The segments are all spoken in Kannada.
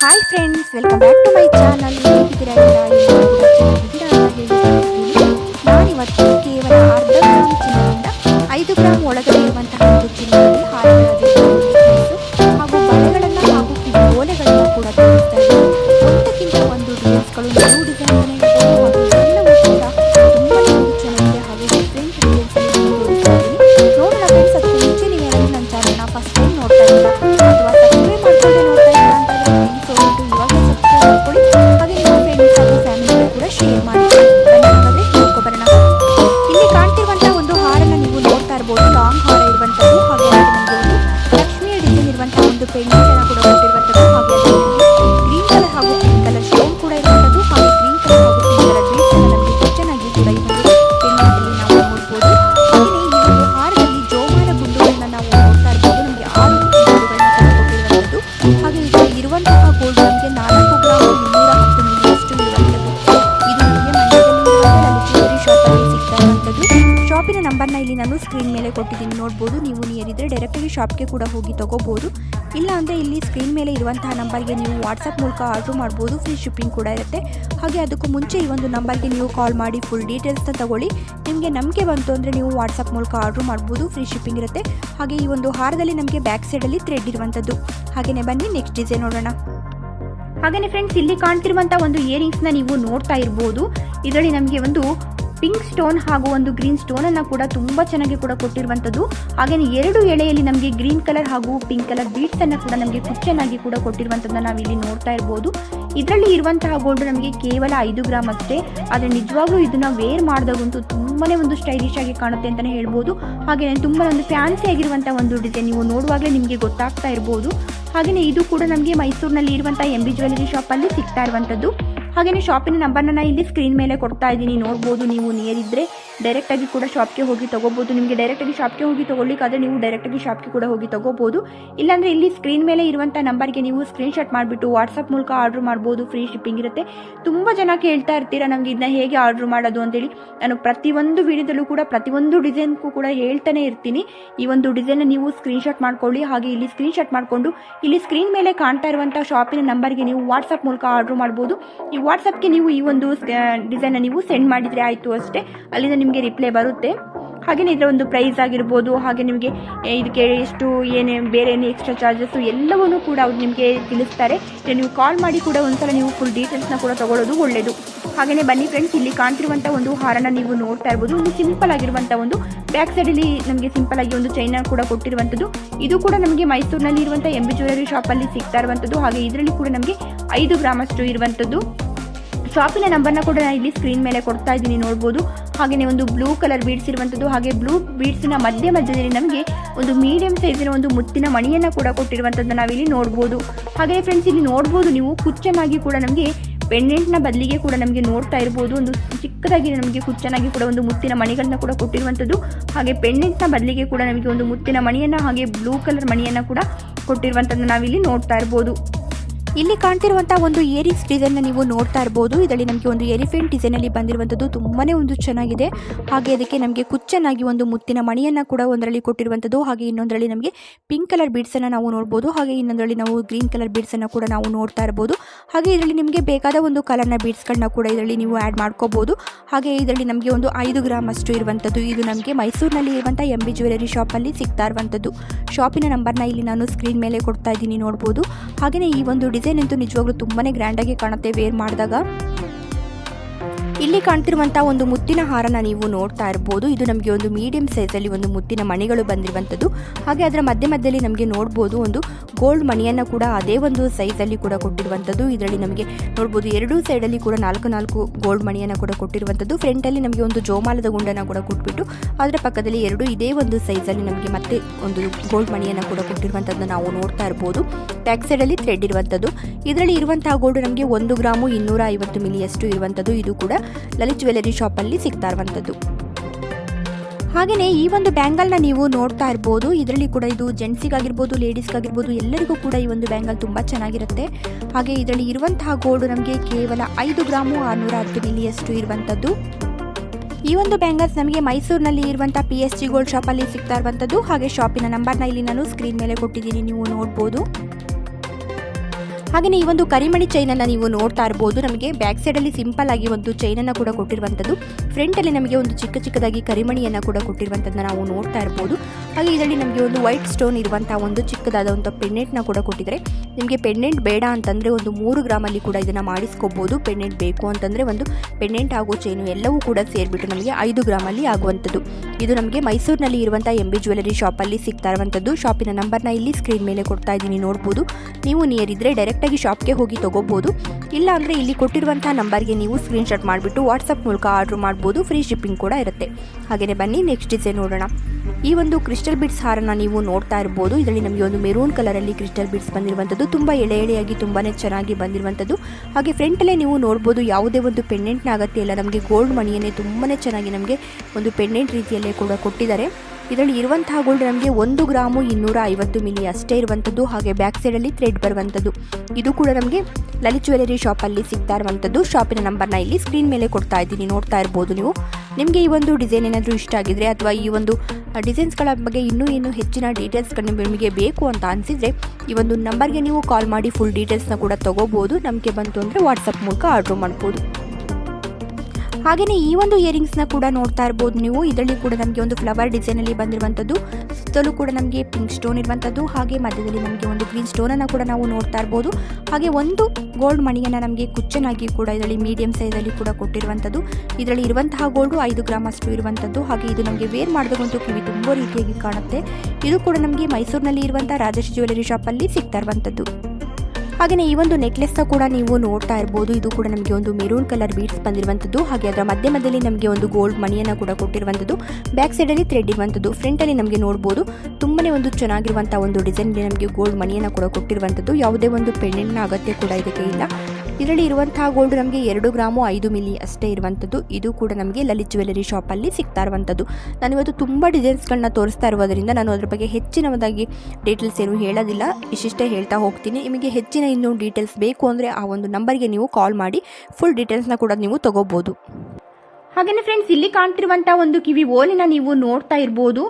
Hi friends welcome back to my channel ನಾನಿವತ್ತು ಕೇವಲ ಅರ್ಧ ಗ್ರಾಮ್ ಚಿನ್ನದಿಂದ ಐದು ಗ್ರಾಮ್ ಒಳಗಡೆ ಗ್ರೀನ್ ಕಲರ್ ಕೂಡ ಕಲರ್ ಅನ್ನು ನಾವು ಹಾಗೆ ಇರುವಂತಹ ನಾಲ್ಕು ಸಿಗ್ತಾ ಇರುವಂಥದ್ದು. ಶಾಪಿನ ನಂಬರ್ನ ಇಲ್ಲಿ ನಾನು ಸ್ಕ್ರೀನ್ ಮೇಲೆ ಕೊಟ್ಟಿದ್ದೀನಿ. ನೋಡ್ಬೋದು. ನೀವು ನಿಯರ್ ಡೈರೆಕ್ಟಾಗಿ ಶಾಪ್ಗೆ ಕೂಡ ಹೋಗಿ ತಗೋಬೋದು. ಇಲ್ಲ ಅಂದರೆ ಇಲ್ಲಿ ಸ್ಕ್ರೀನ್ ಮೇಲೆ ಇರುವಂತಹ ನಂಬರ್ಗೆ ನೀವು ವಾಟ್ಸಪ್ ಮೂಲಕ ಆರ್ಡ್ರ್ ಮಾಡ್ಬೋದು ಫ್ರೀ ಶಿಪ್ಪಿಂಗ್ ಕೂಡ ಇರುತ್ತೆ. ಹಾಗೆ ಅದಕ್ಕೂ ಮುಂಚೆ ಈ ಒಂದು ನಂಬರ್ಗೆ ನೀವು ಕಾಲ್ ಮಾಡಿ ಫುಲ್ ಡೀಟೇಲ್ಸ್ನ ತಗೊಳ್ಳಿ. ನಿಮಗೆ ನಂಬಿಕೆ ಬಂತು ಅಂದರೆ ನೀವು ವಾಟ್ಸಪ್ ಮೂಲಕ ಆರ್ಡ್ರ್ ಮಾಡ್ಬೋದು ಫ್ರೀ ಶಿಪ್ಪಿಂಗ್ ಇರುತ್ತೆ. ಹಾಗೆ ಈ ಒಂದು ಹಾರದಲ್ಲಿ ನಮಗೆ ಬ್ಯಾಕ್ ಸೈಡಲ್ಲಿ ಥ್ರೆಡ್ ಇರುವಂಥದ್ದು ಹಾಗೆಯೇ ಬನ್ನಿ ನೆಕ್ಸ್ಟ್ ಡಿಸೈನ್ ನೋಡೋಣ. ಹಾಗೆಯೇ ಫ್ರೆಂಡ್ಸ್ ಇಲ್ಲಿ ಕಾಣ್ತಿರುವಂಥ ಒಂದು ಇಯರಿಂಗ್ಸ್ನ ನೀವು ನೋಡ್ತಾ ಇರ್ಬೋದು. ಇದರಲ್ಲಿ ನಮಗೆ ಒಂದು ಪಿಂಕ್ ಸ್ಟೋನ್ ಹಾಗೂ ಒಂದು ಗ್ರೀನ್ ಸ್ಟೋನ್ ಅನ್ನ ಕೂಡ ತುಂಬಾ ಚೆನ್ನಾಗಿ ಕೂಡ ಕೊಟ್ಟಿರುವಂತದ್ದು. ಹಾಗೆ ಎರಡು ಎಳೆಯಲ್ಲಿ ನಮಗೆ ಗ್ರೀನ್ ಕಲರ್ ಹಾಗೂ ಪಿಂಕ್ ಕಲರ್ ಬೀಟ್ಸ್ ಅನ್ನ ಕೂಡ ನಮಗೆ ಚೆನ್ನಾಗಿ ಕೂಡ ಕೊಟ್ಟಿರುವಂತದ್ದನ್ನ ನಾವು ಇಲ್ಲಿ ನೋಡ್ತಾ ಇರಬಹುದು ಇದರಲ್ಲಿ ಇರುವಂತಹ ಗೋಲ್ಡ್ ನಮಗೆ ಕೇವಲ ಐದು ಗ್ರಾಮ್ ಅಷ್ಟೇ. ಆದ್ರೆ ನಿಜವಾಗ್ಲೂ ಇದನ್ನ ವೇರ್ ಮಾಡಿದಾಗಂತೂ ತುಂಬಾನೇ ಒಂದು ಸ್ಟೈಲಿಶ್ ಆಗಿ ಕಾಣುತ್ತೆ ಅಂತಾನೆ ಹೇಳ್ಬೋದು. ಹಾಗೆ ತುಂಬಾ ಒಂದು ಫ್ಯಾನ್ಸಿ ಆಗಿರುವಂತಹ ಒಂದು ಡಿಸೈನ್ ನೀವು ನೋಡುವಾಗಲೇ ನಿಮಗೆ ಗೊತ್ತಾಗ್ತಾ ಇರಬಹುದು ಹಾಗೆಯೇ ಇದು ಕೂಡ ನಮಗೆ ಮೈಸೂರಿನಲ್ಲಿ ಇರುವಂತಹ ಎಂ ಬಿ ಶಾಪ್ ಅಲ್ಲಿ ಸಿಗ್ತಾ ಇರುವಂಥದ್ದು ಹಾಗೆಯೇ ಶಾಪಿನ ನಂಬರ್ನ ನಾನು ಇಲ್ಲಿ ಸ್ಕ್ರೀನ್ ಮೇಲೆ ಕೊಡ್ತಾ ಇದ್ದೀನಿ. ನೋಡ್ಬೋದು ನೀವು ನಿಯರ್ ಇದ್ದರೆ ಡೈರೆಕ್ಟಾಗಿ ಕೂಡ ಶಾಪ್ಗೆ ಹೋಗಿ ತೊಗೋಬೋದು. ನಿಮಗೆ ಡೈರೆಕ್ಟಾಗಿ ಶಾಪ್ಗೆ ಹೋಗಿ ತೊಗೊಳ್ಳಿಕ್ಕಾದ್ರೆ ನೀವು ಡೈರೆಕ್ಟಾಗಿ ಶಾಪ್ಗೆ ಕೂಡ ಹೋಗಿ ತೊಗೋಬೋದು. ಇಲ್ಲಾಂದರೆ ಇಲ್ಲಿ ಸ್ಕ್ರೀನ್ ಮೇಲೆ ಇರುವಂಥ ನಂಬರ್ಗೆ ನೀವು ಸ್ಕ್ರೀನ್ಶಾಟ್ ಮಾಡಿಬಿಟ್ಟು ವಾಟ್ಸಪ್ ಮೂಲಕ ಆರ್ಡ್ರ್ ಮಾಡ್ಬೋದು. ಫ್ರೀ ಶಿಪ್ಪಿಂಗ್ ಇರುತ್ತೆ. ತುಂಬ ಜನ ಕೇಳ್ತಾ ಇರ್ತೀರಾ ನಮಗೆ ಇದನ್ನ ಹೇಗೆ ಆರ್ಡ್ರ್ ಮಾಡೋದು? ಅಂತೇಳಿ. ನಾನು ಪ್ರತಿಯೊಂದು ವಿಡಿಯೋದಲ್ಲೂ ಕೂಡ, ಪ್ರತಿಯೊಂದು ಡಿಸೈನ್ಗೂ ಕೂಡ ಹೇಳ್ತಾನೆ ಇರ್ತೀನಿ. ಈ ಒಂದು ಡಿಸೈನ್ ನೀವು ಸ್ಕ್ರೀನ್ಶಾಟ್ ಮಾಡ್ಕೊಳ್ಳಿ. ಹಾಗೆ ಇಲ್ಲಿ ಸ್ಕ್ರೀನ್ಶಾಟ್ ಮಾಡಿಕೊಂಡು, ಇಲ್ಲಿ ಸ್ಕ್ರೀನ್ ಮೇಲೆ ಕಾಣ್ತಾ ಇರುವಂಥ ಶಾಪಿನ ನಂಬರ್ಗೆ ನೀವು ವಾಟ್ಸಪ್ ಮೂಲಕ ಆರ್ಡ್ರ್ ಮಾಡ್ಬೋದು. ಈ ವಾಟ್ಸಪ್ಗೆ ನೀವು ಈ ಒಂದು ಡಿಸೈನ್ ನೀವು ಸೆಂಡ್ ಮಾಡಿದರೆ ಆಯಿತು ಅಷ್ಟೇ. ಅಲ್ಲಿಂದ ನಿಮಗೆ ರಿಪ್ಲೈ ಬರುತ್ತೆ. ಹಾಗೆಯೇ ಇದರ ಒಂದು ಪ್ರೈಸ್ ಆಗಿರ್ಬೋದು, ಹಾಗೆ ನಿಮಗೆ ಇದಕ್ಕೆ ಎಷ್ಟು, ಏನೇ, ಬೇರೆ ಏನು ಎಕ್ಸ್ಟ್ರಾ ಚಾರ್ಜಸ್ಸು ಎಲ್ಲವನ್ನೂ ಕೂಡ ಅವ್ರು ನಿಮಗೆ ತಿಳಿಸ್ತಾರೆ. ನೀವು ಕಾಲ್ ಮಾಡಿ ಕೂಡ ಒಂದ್ಸಲ ನೀವು ಫುಲ್ ಡೀಟೇಲ್ಸ್ನ ಕೂಡ ತಗೊಳ್ಳೋದು ಒಳ್ಳೆಯದು ಹಾಗೆಯೇ ಬನ್ನಿ ಫ್ರೆಂಡ್ಸ್ ಇಲ್ಲಿ ಕಾಣ್ತಿರುವಂಥ ಒಂದು ಹಾರನ ನೀವು ನೋಡ್ತಾ ಇರ್ಬೋದು. ಒಂದು ಸಿಂಪಲ್ ಆಗಿರುವಂಥ ಒಂದು ಬ್ಯಾಕ್ ಸೈಡಲ್ಲಿ ನಮಗೆ ಸಿಂಪಲ್ ಆಗಿ ಒಂದು ಚೈನ ಕೂಡ ಕೊಟ್ಟಿರುವಂಥದ್ದು. ಇದು ಕೂಡ ನಮಗೆ ಮೈಸೂರಿನಲ್ಲಿ ಇರುವಂಥ ಎಂ ಬಿ ಜ್ಯುವೆಲರಿ ಶಾಪಲ್ಲಿ ಸಿಗ್ತಾ ಇರುವಂಥದ್ದು. ಹಾಗೆ ಇದರಲ್ಲಿ ಕೂಡ ನಮಗೆ ಐದು ಗ್ರಾಮಷ್ಟು ಇರುವಂಥದ್ದು. ಶಾಪಿನ ನಂಬರ್ನ ಕೂಡ ನಾನು ಇಲ್ಲಿ ಸ್ಕ್ರೀನ್ ಮೇಲೆ ಕೊಡ್ತಾ ಇದ್ದೀನಿ, ನೋಡ್ಬೋದು. ಹಾಗೆಯೇ ಒಂದು ಬ್ಲೂ ಕಲರ್ ಬೀಡ್ಸ್ ಇರುವಂತದ್ದು, ಹಾಗೆ ಬ್ಲೂ ಬೀಡ್ಸ್ನ ಮಧ್ಯ ಮಧ್ಯದಲ್ಲಿ ನಮಗೆ ಒಂದು ಮೀಡಿಯಂ ಸೈಜಿನ ಒಂದು ಮುತ್ತಿನ ಮಣಿಯನ್ನ ಕೂಡ ಕೊಟ್ಟಿರುವಂಥದ್ದು ನಾವಿಲ್ಲಿ ನೋಡ್ಬೋದು. ಹಾಗೆ ಫ್ರೆಂಡ್ಸ್ ಇಲ್ಲಿ ನೋಡ್ಬೋದು ನೀವು, ಕುಚ್ಚನಾಗಿ ಕೂಡ ನಮಗೆ ಪೆಂಡೆಂಟ್ನ ಬದಲಿಗೆ ಕೂಡ ನಮಗೆ ನೋಡ್ತಾ ಇರಬಹುದು ಒಂದು ಚಿಕ್ಕದಾಗಿ ನಮಗೆ ಕುಚ್ಚನಾಗಿ ಕೂಡ ಒಂದು ಮುತ್ತಿನ ಮಣಿಗಳನ್ನ ಕೂಡ ಕೊಟ್ಟಿರುವಂತದ್ದು, ಹಾಗೆ ಪೆಂಡೆಂಟ್ನ ಬದಲಿಗೆ ಕೂಡ ನಮಗೆ ಒಂದು ಮುತ್ತಿನ ಮಣಿಯನ್ನ, ಹಾಗೆ ಬ್ಲೂ ಕಲರ್ ಮಣಿಯನ್ನು ಕೂಡ ಕೊಟ್ಟಿರುವಂಥದ್ದು ನಾವಿಲ್ಲಿ ನೋಡ್ತಾ ಇರ್ಬೋದು. ಇಲ್ಲಿ ಕಾಣ್ತಿರುವಂತಹ ಒಂದು ಇಯರಿಂಗ್ಸ್ ಡಿಸೈನ್ ನೀವು ನೋಡ್ತಾ ಇರಬಹುದು ಇದರಲ್ಲಿ ನಮಗೆ ಒಂದು ಎಲಿಫೆಂಟ್ ಡಿಸೈನ್ ಅಲ್ಲಿ ಬಂದಿರುವಂತದ್ದು ತುಂಬಾನೇ ಒಂದು ಚೆನ್ನಾಗಿದೆ. ಹಾಗೆ ಅದಕ್ಕೆ ನಮಗೆ ಕುಚ್ಚನಾಗಿ ಒಂದು ಮುತ್ತಿನ ಮಣಿಯನ್ನ ಕೂಡ ಒಂದರಲ್ಲಿ ಕೊಟ್ಟಿರುವಂತದ್ದು. ಹಾಗೆ ಇನ್ನೊಂದರಲ್ಲಿ ನಮಗೆ ಪಿಂಕ್ ಕಲರ್ ಬೀಡ್ಸ್ ಅನ್ನ ನಾವು ನೋಡಬಹುದು ಹಾಗೆ ಇನ್ನೊಂದರಲ್ಲಿ ನಾವು ಗ್ರೀನ್ ಕಲರ್ ಬೀಡ್ಸ್ ಅನ್ನ ಕೂಡ ನಾವು ನೋಡ್ತಾ ಇರಬಹುದು ಹಾಗೆ ಇದರಲ್ಲಿ ನಿಮಗೆ ಬೇಕಾದ ಒಂದು ಕಲರ್ನ ಬೀಡ್ಸ್ಗಳನ್ನ ಕೂಡ ಇದರಲ್ಲಿ ನೀವು ಆಡ್ ಮಾಡ್ಕೋಬಹುದು ಹಾಗೆ ಇದರಲ್ಲಿ ನಮಗೆ ಒಂದು ಐದು ಗ್ರಾಮ್ ಅಷ್ಟು ಇರುವಂತದ್ದು. ಇದು ನಮಗೆ ಮೈಸೂರಿನಲ್ಲಿ ಇರುವಂತಹ ಎಂ ಬಿ ಜ್ಯುವೆಲರಿ ಅಲ್ಲಿ ಸಿಗ್ತಾ ಇರುವಂತದ್ದು. ಶಾಪಿನ ನಂಬರ್ನ ಇಲ್ಲಿ ನಾನು ಸ್ಕ್ರೀನ್ ಮೇಲೆ ಕೊಡ್ತಾ ಇದ್ದೀನಿ ನೋಡಬಹುದು ಹಾಗೆಯೇ ಈ ಒಂದು ಡಿಸೈನ್ ಅಂತೂ ನಿಜವಾಗ್ಲೂ ತುಂಬಾನೇ ಗ್ರ್ಯಾಂಡಾಗಿ ಕಾಣುತ್ತೆ ವೇರ್ ಮಾಡಿದಾಗ. ಇಲ್ಲಿ ಕಾಣ್ತಿರುವಂತಹ ಒಂದು ಮುತ್ತಿನ ಹಾರನ ನೀವು ನೋಡ್ತಾ ಇರಬಹುದು ಇದು ನಮಗೆ ಒಂದು ಮೀಡಿಯಂ ಸೈಜ್ ಅಲ್ಲಿ ಒಂದು ಮುತ್ತಿನ ಮಣಿಗಳು ಬಂದಿರುವಂತದ್ದು. ಹಾಗೆ ಅದರ ಮಧ್ಯ ಮಧ್ಯದಲ್ಲಿ ನಮಗೆ ನೋಡಬಹುದು ಒಂದು ಗೋಲ್ಡ್ ಮಣಿಯನ್ನ ಕೂಡ ಅದೇ ಒಂದು ಸೈಜ್ ಅಲ್ಲಿ ಕೂಡ ಕೊಟ್ಟಿರುವಂತದ್ದು. ಇದರಲ್ಲಿ ನಮಗೆ ನೋಡ್ಬೋದು ಎರಡೂ ಅಲ್ಲಿ ಕೂಡ ನಾಲ್ಕು ನಾಲ್ಕು ಗೋಲ್ಡ್ ಮಣಿಯನ್ನ ಕೂಡ ಕೊಟ್ಟಿರುವಂತದ್ದು. ಫ್ರಂಟ್ ಅಲ್ಲಿ ನಮಗೆ ಒಂದು ಜೋಮಾಲದ ಗುಂಡನ್ನ ಕೂಡ ಕೊಟ್ಬಿಟ್ಟು, ಅದರ ಪಕ್ಕದಲ್ಲಿ ಎರಡು ಇದೇ ಒಂದು ಸೈಜ್ ಅಲ್ಲಿ ನಮಗೆ ಮತ್ತೆ ಒಂದು ಗೋಲ್ಡ್ ಮಣಿಯನ್ನ ಕೂಡ ಕೊಟ್ಟಿರುವಂತದ್ದು ನಾವು ನೋಡ್ತಾ ಇರಬಹುದು ಬ್ಯಾಕ್ ಸೈಡ್ ಅಲ್ಲಿ ಥ್ರೆಡ್ ಇರುವಂತದ್ದು. ಇದರಲ್ಲಿ ಇರುವಂತಹ ಗೋಲ್ಡ್ ನಮಗೆ ಒಂದು ಗ್ರಾಮು ಇನ್ನೂರ ಐವತ್ತು ಮಿಲಿಯಷ್ಟು ಇರುವಂತದ್ದು. ಇದು ಕೂಡ ಲಲಿತ್ ಜ್ಯುವೆಲರಿ ಶಾಪಲ್ಲಿ ಸಿಗ್ತಾ ಇರುವಂಥದ್ದು. ಹಾಗೆಯೇ ಈ ಒಂದು ಬ್ಯಾಂಗಲ್ನ ನೀವು ನೋಡ್ತಾ ಇರ್ಬೋದು. ಇದರಲ್ಲಿ ಕೂಡ ಇದು ಜೆಂಟ್ಸಿಗಾಗಿರ್ಬೋದು, ಲೇಡೀಸ್ಗಾಗಿರ್ಬೋದು, ಎಲ್ಲರಿಗೂ ಕೂಡ ಈ ಒಂದು ಬ್ಯಾಂಗಲ್ ತುಂಬ ಚೆನ್ನಾಗಿರುತ್ತೆ. ಹಾಗೆ ಇದರಲ್ಲಿ ಇರುವಂತಹ ಗೋಲ್ಡ್ ನಮಗೆ ಕೇವಲ ಐದು ಗ್ರಾಮು ಆರುನೂರ ಹತ್ತು ಮಿಲಿಯಷ್ಟು ಇರುವಂಥದ್ದು. ಈ ಒಂದು ಬ್ಯಾಂಗಲ್ಸ್ ನಮಗೆ ಮೈಸೂರಿನಲ್ಲಿ ಇರುವಂಥ ಪಿ ಎಸ್ ಜಿ ಗೋಲ್ಡ್ ಶಾಪಲ್ಲಿ ಸಿಗ್ತಾ ಇರುವಂಥದ್ದು. ಹಾಗೆ ಶಾಪಿನ ನಂಬರ್ನ ಇಲ್ಲಿ ನಾನು ಸ್ಕ್ರೀನ್ ಮೇಲೆ ಕೊಟ್ಟಿದ್ದೀನಿ, ನೀವು ನೋಡ್ಬೋದು. ಹಾಗೆಯೇ ಈ ಒಂದು ಕರಿಮಣಿ ಚೈನನ್ನು ನೀವು ನೋಡ್ತಾ ಇರಬಹುದು ನಮಗೆ ಬ್ಯಾಕ್ ಸೈಡ್ ಅಲ್ಲಿ ಸಿಂಪಲ್ ಆಗಿ ಒಂದು ಚೈನನ್ನು ಕೂಡ ಕೊಟ್ಟಿರುವಂತದ್ದು ಫ್ರಂಟ್ ಅಲ್ಲಿ ನಮಗೆ ಒಂದು ಚಿಕ್ಕ ಚಿಕ್ಕದಾಗಿ ಕರಿಮಣಿಯನ್ನು ಕೂಡ ಕೊಟ್ಟಿರುವಂಥದ್ದನ್ನ ನಾವು ನೋಡ್ತಾ ಇರಬಹುದು ಹಾಗೆ ಇದರಲ್ಲಿ ನಮಗೆ ಒಂದು ವೈಟ್ ಸ್ಟೋನ್ ಇರುವಂತಹ ಒಂದು ಚಿಕ್ಕದಾದ ಒಂದು ನ ಕೂಡ ಕೊಟ್ಟಿದ್ರೆ ನಿಮಗೆ ಪೆಂಡೆಂಟ್ ಬೇಡ ಅಂತಂದ್ರೆ ಒಂದು ಮೂರು ಗ್ರಾಮಲ್ಲಿ ಕೂಡ ಇದನ್ನ ಮಾಡಿಸ್ಕೋಬೋದು. ಪೆಂಡೆಂಟ್ ಬೇಕು ಅಂತಂದ್ರೆ ಒಂದು ಪೆಂಡೆಂಟ್ ಹಾಗೂ ಚೈನು ಎಲ್ಲವೂ ಕೂಡ ಸೇರಿಬಿಟ್ಟು ನಮಗೆ ಐದು ಗ್ರಾಮಲ್ಲಿ ಆಗುವಂಥದ್ದು. ಇದು ನಮಗೆ ಮೈಸೂರಿನಲ್ಲಿ ಇರುವಂಥ ಎಂ ಬಿ ಜ್ಯುವೆಲರಿ ಶಾಪಲ್ಲಿ ಸಿಗ್ತಾ ಇರುವಂಥದ್ದು ಶಾಪಿನ ನಂಬರ್ನ ಇಲ್ಲಿ ಸ್ಕ್ರೀನ್ ಮೇಲೆ ಕೊಡ್ತಾ ಇದ್ದೀನಿ, ನೋಡ್ಬೋದು. ನೀವು ನಿಯರ್ ಇದ್ದರೆ ಡೈರೆಕ್ಟಾಗಿ ಶಾಪ್ಗೆ ಹೋಗಿ ತೊಗೋಬೋದು. ಇಲ್ಲ ಅಂದರೆ ಇಲ್ಲಿ ಕೊಟ್ಟಿರುವಂಥ ನಂಬರ್ಗೆ ನೀವು ಸ್ಕ್ರೀನ್ಶಾಟ್ ಮಾಡಿಬಿಟ್ಟು ವಾಟ್ಸಪ್ ಮೂಲಕ ಆರ್ಡ್ರ್ ಮಾಡ್ಬೋದು. ಫ್ರೀ ಶಿಪ್ಪಿಂಗ್ ಕೂಡ ಇರುತ್ತೆ. ಹಾಗೆಯೇ ಬನ್ನಿ ನೆಕ್ಸ್ಟ್ ಡಿಸೈನ್ ನೋಡೋಣ. ಈ ಒಂದು ಕ್ರಿಸ್ಟಲ್ ಬಿಟ್ಸ್ ಹಾರನ ನೀವು ನೋಡ್ತಾ ಇರ್ಬೋದು. ಇದರಲ್ಲಿ ನಮಗೆ ಒಂದು ಮೆರೂನ್ ಕಲರಲ್ಲಿ ಕ್ರಿಸ್ಟಲ್ ಬಿಟ್ಸ್ ಬಂದಿರುವಂಥದ್ದು ತುಂಬ ಎಳೆ ಎಳೆಯಾಗಿ ತುಂಬಾ ಚೆನ್ನಾಗಿ ಬಂದಿರುವಂಥದ್ದು ಹಾಗೆ ಫ್ರಂಟಲ್ಲೇ ನೀವು ನೋಡ್ಬೋದು ಯಾವುದೇ ಒಂದು ಪೆಂಡೆಂಟ್ನ ಅಗತ್ಯ ಇಲ್ಲ. ನಮಗೆ ಗೋಲ್ಡ್ ಮಣಿಯನ್ನೇ ತುಂಬಾ ಚೆನ್ನಾಗಿ ನಮಗೆ ಒಂದು ಪೆಂಡೆಂಟ್ ರೀತಿಯಲ್ಲೇ ಕೂಡ ಕೊಟ್ಟಿದ್ದಾರೆ. ಇದರಲ್ಲಿ ಇರುವಂತಹ ಗೋಲ್ಡ್ ನಮಗೆ ಒಂದು ಗ್ರಾಮು ಇನ್ನೂರ ಐವತ್ತು ಮಿಲಿ ಅಷ್ಟೇ ಇರುವಂಥದ್ದು. ಹಾಗೆ ಬ್ಯಾಕ್ ಸೈಡಲ್ಲಿ ಥ್ರೆಡ್ ಬರುವಂಥದ್ದು. ಇದು ಕೂಡ ನಮಗೆ ಲಲಿತ್ ಜ್ಯುವೆಲರಿ ಶಾಪಲ್ಲಿ ಸಿಗ್ತಾ ಇರುವಂಥದ್ದು. ಶಾಪಿನ ನಂಬರ್ನ ಇಲ್ಲಿ ಸ್ಕ್ರೀನ್ ಮೇಲೆ ಕೊಡ್ತಾ ಇದ್ದೀನಿ. ನೋಡ್ತಾ ಇರ್ಬೋದು ನೀವು. ನಿಮಗೆ ಈ ಒಂದು ಡಿಸೈನ್ ಏನಾದರೂ ಇಷ್ಟ ಆಗಿದ್ರೆ ಅಥವಾ ಈ ಒಂದು ಡಿಸೈನ್ಸ್ಗಳ ಬಗ್ಗೆ ಇನ್ನೂ ಏನು ಹೆಚ್ಚಿನ ಡೀಟೇಲ್ಸ್ಗಳನ್ನ ನಿಮಗೆ ಬೇಕು ಅಂತ ಅನಿಸಿದರೆ ಈ ಒಂದು ನಂಬರ್ಗೆ ನೀವು ಕಾಲ್ ಮಾಡಿ ಫುಲ್ ಡೀಟೇಲ್ಸ್ನ ಕೂಡ ತೊಗೋಬೋದು. ನಮಗೆ ಬಂತು ಅಂದರೆ ವಾಟ್ಸಪ್ ಮೂಲಕ ಆರ್ಡ್ರ್ ಮಾಡ್ಬೋದು. ಹಾಗೆಯೇ ಈ ಒಂದು ಇಯರಿಂಗ್ಸ್ನ ಕೂಡ ನೋಡ್ತಾ ಇರಬಹುದು ನೀವು. ಇದರಲ್ಲಿ ಕೂಡ ನಮಗೆ ಒಂದು ಫ್ಲವರ್ ಡಿಸೈನ್ ಅಲ್ಲಿ ಬಂದಿರುವಂತದ್ದು ಸುತ್ತಲೂ ಕೂಡ ನಮಗೆ ಪಿಂಕ್ ಸ್ಟೋನ್ ಇರುವಂಥದ್ದು. ಹಾಗೆ ಮಧ್ಯದಲ್ಲಿ ನಮಗೆ ಒಂದು ಗ್ರೀನ್ ಸ್ಟೋನ್ ಸ್ಟೋನನ್ನು ಕೂಡ ನಾವು ನೋಡ್ತಾ ಇರಬಹುದು ಹಾಗೆ ಒಂದು ಗೋಲ್ಡ್ ಮಣಿಯನ್ನ ನಮಗೆ ಕುಚ್ಚನಾಗಿ ಕೂಡ ಇದರಲ್ಲಿ ಮೀಡಿಯಂ ಸೈಜಲ್ಲಿ ಕೂಡ ಕೊಟ್ಟಿರುವಂತದ್ದು ಇದರಲ್ಲಿ ಇರುವಂತಹ ಗೋಲ್ಡು ಐದು ಗ್ರಾಮ್ ಅಷ್ಟು ಇರುವಂಥದ್ದು. ಹಾಗೆ ಇದು ನಮಗೆ ವೇರ್ ಮಾಡಿದಾಗಂತೂ ಕಿವಿ ತುಂಬಾ ರೀತಿಯಾಗಿ ಕಾಣುತ್ತೆ. ಇದು ಕೂಡ ನಮಗೆ ಮೈಸೂರಿನಲ್ಲಿ ಇರುವಂತಹ ರಾಜೇಶ್ ಜ್ಯುವೆಲರಿ ಅಲ್ಲಿ ಸಿಗ್ತಾ ಇರುವಂಥದ್ದು. ಹಾಗೆಯೇ ಈ ಒಂದು ನೆಕ್ಲೆಸ್ ಕೂಡ ನೀವು ನೋಡ್ತಾ ಇರಬಹುದು ಇದು ಕೂಡ ನಮಗೆ ಒಂದು ಮೆರೂನ್ ಕಲರ್ ಬೀಡ್ಸ್ ಬಂದಿರುವಂತದ್ದು. ಹಾಗೆ ಅದರ ಮಧ್ಯ ಮಧ್ಯದಲ್ಲಿ ನಮಗೆ ಒಂದು ಗೋಲ್ಡ್ ಮಣಿಯನ್ನು ಕೂಡ ಕೊಟ್ಟಿರುವಂಥದ್ದು ಬ್ಯಾಕ್ ಸೈಡ್ ಅಲ್ಲಿ ಥ್ರೆಡ್ ಫ್ರಂಟ ಅಲ್ಲಿ ನಮಗೆ ನೋಡಬಹುದು ತುಂಬಾನೇ ಒಂದು ಚೆನ್ನಾಗಿರುವಂತಹ ಒಂದು ಡಿಸೈನ್ ನಮಗೆ ಗೋಲ್ಡ್ ಮಣಿಯನ್ನು ಕೂಡ ಕೊಟ್ಟಿರುವಂತದ್ದು. ಯಾವುದೇ ಒಂದು ಪೆಂಡೆಂಟ್ನ ಅಗತ್ಯ ಕೂಡ ಇದಕ್ಕೆ ಇಲ್ಲ. ಇದರಲ್ಲಿ ಇರುವಂತಹ ಗೋಲ್ಡ್ ನಮಗೆ ಎರಡು ಗ್ರಾಮು, ಐದು ಮಿಲಿ ಅಷ್ಟೇ ಇರುವಂಥದ್ದು. ಇದು ಕೂಡ ನಮಗೆ ಲಲಿತ್ ಜ್ಯುವೆಲರಿ ಶಾಪಲ್ಲಿ ಸಿಗ್ತಾ ಇರುವಂಥದ್ದು. ನಾನು ಇವತ್ತು ತುಂಬ ಡಿಸೈನ್ಸ್ಗಳನ್ನ ತೋರಿಸ್ತಾ ಇರೋದರಿಂದ ನಾನು ಅದ್ರ ಬಗ್ಗೆ ಹೆಚ್ಚಿನದಾಗಿ ಡೀಟೇಲ್ಸ್ ಏನು ಹೇಳೋದಿಲ್ಲ. ಇಷ್ಟಿಷ್ಟೇ ಹೇಳ್ತಾ ಹೋಗ್ತೀನಿ. ನಿಮಗೆ ಹೆಚ್ಚಿನ ಇನ್ನೂ ಡೀಟೇಲ್ಸ್ ಬೇಕು ಅಂದರೆ ಆ ಒಂದು ನಂಬರ್ಗೆ ನೀವು ಕಾಲ್ ಮಾಡಿ. ಫುಲ್ ಡೀಟೇಲ್ಸ್ನ ಕೂಡ ನೀವು ತಗೋಬೋದು. ಹಾಗೆಯೇ ಫ್ರೆಂಡ್ಸ್ ಇಲ್ಲಿ ಕಾಣ್ತಿರುವಂಥ ಒಂದು ಕಿವಿ ಓಲಿನ ನೀವು ನೋಡ್ತಾ ಇರ್ಬೋದು.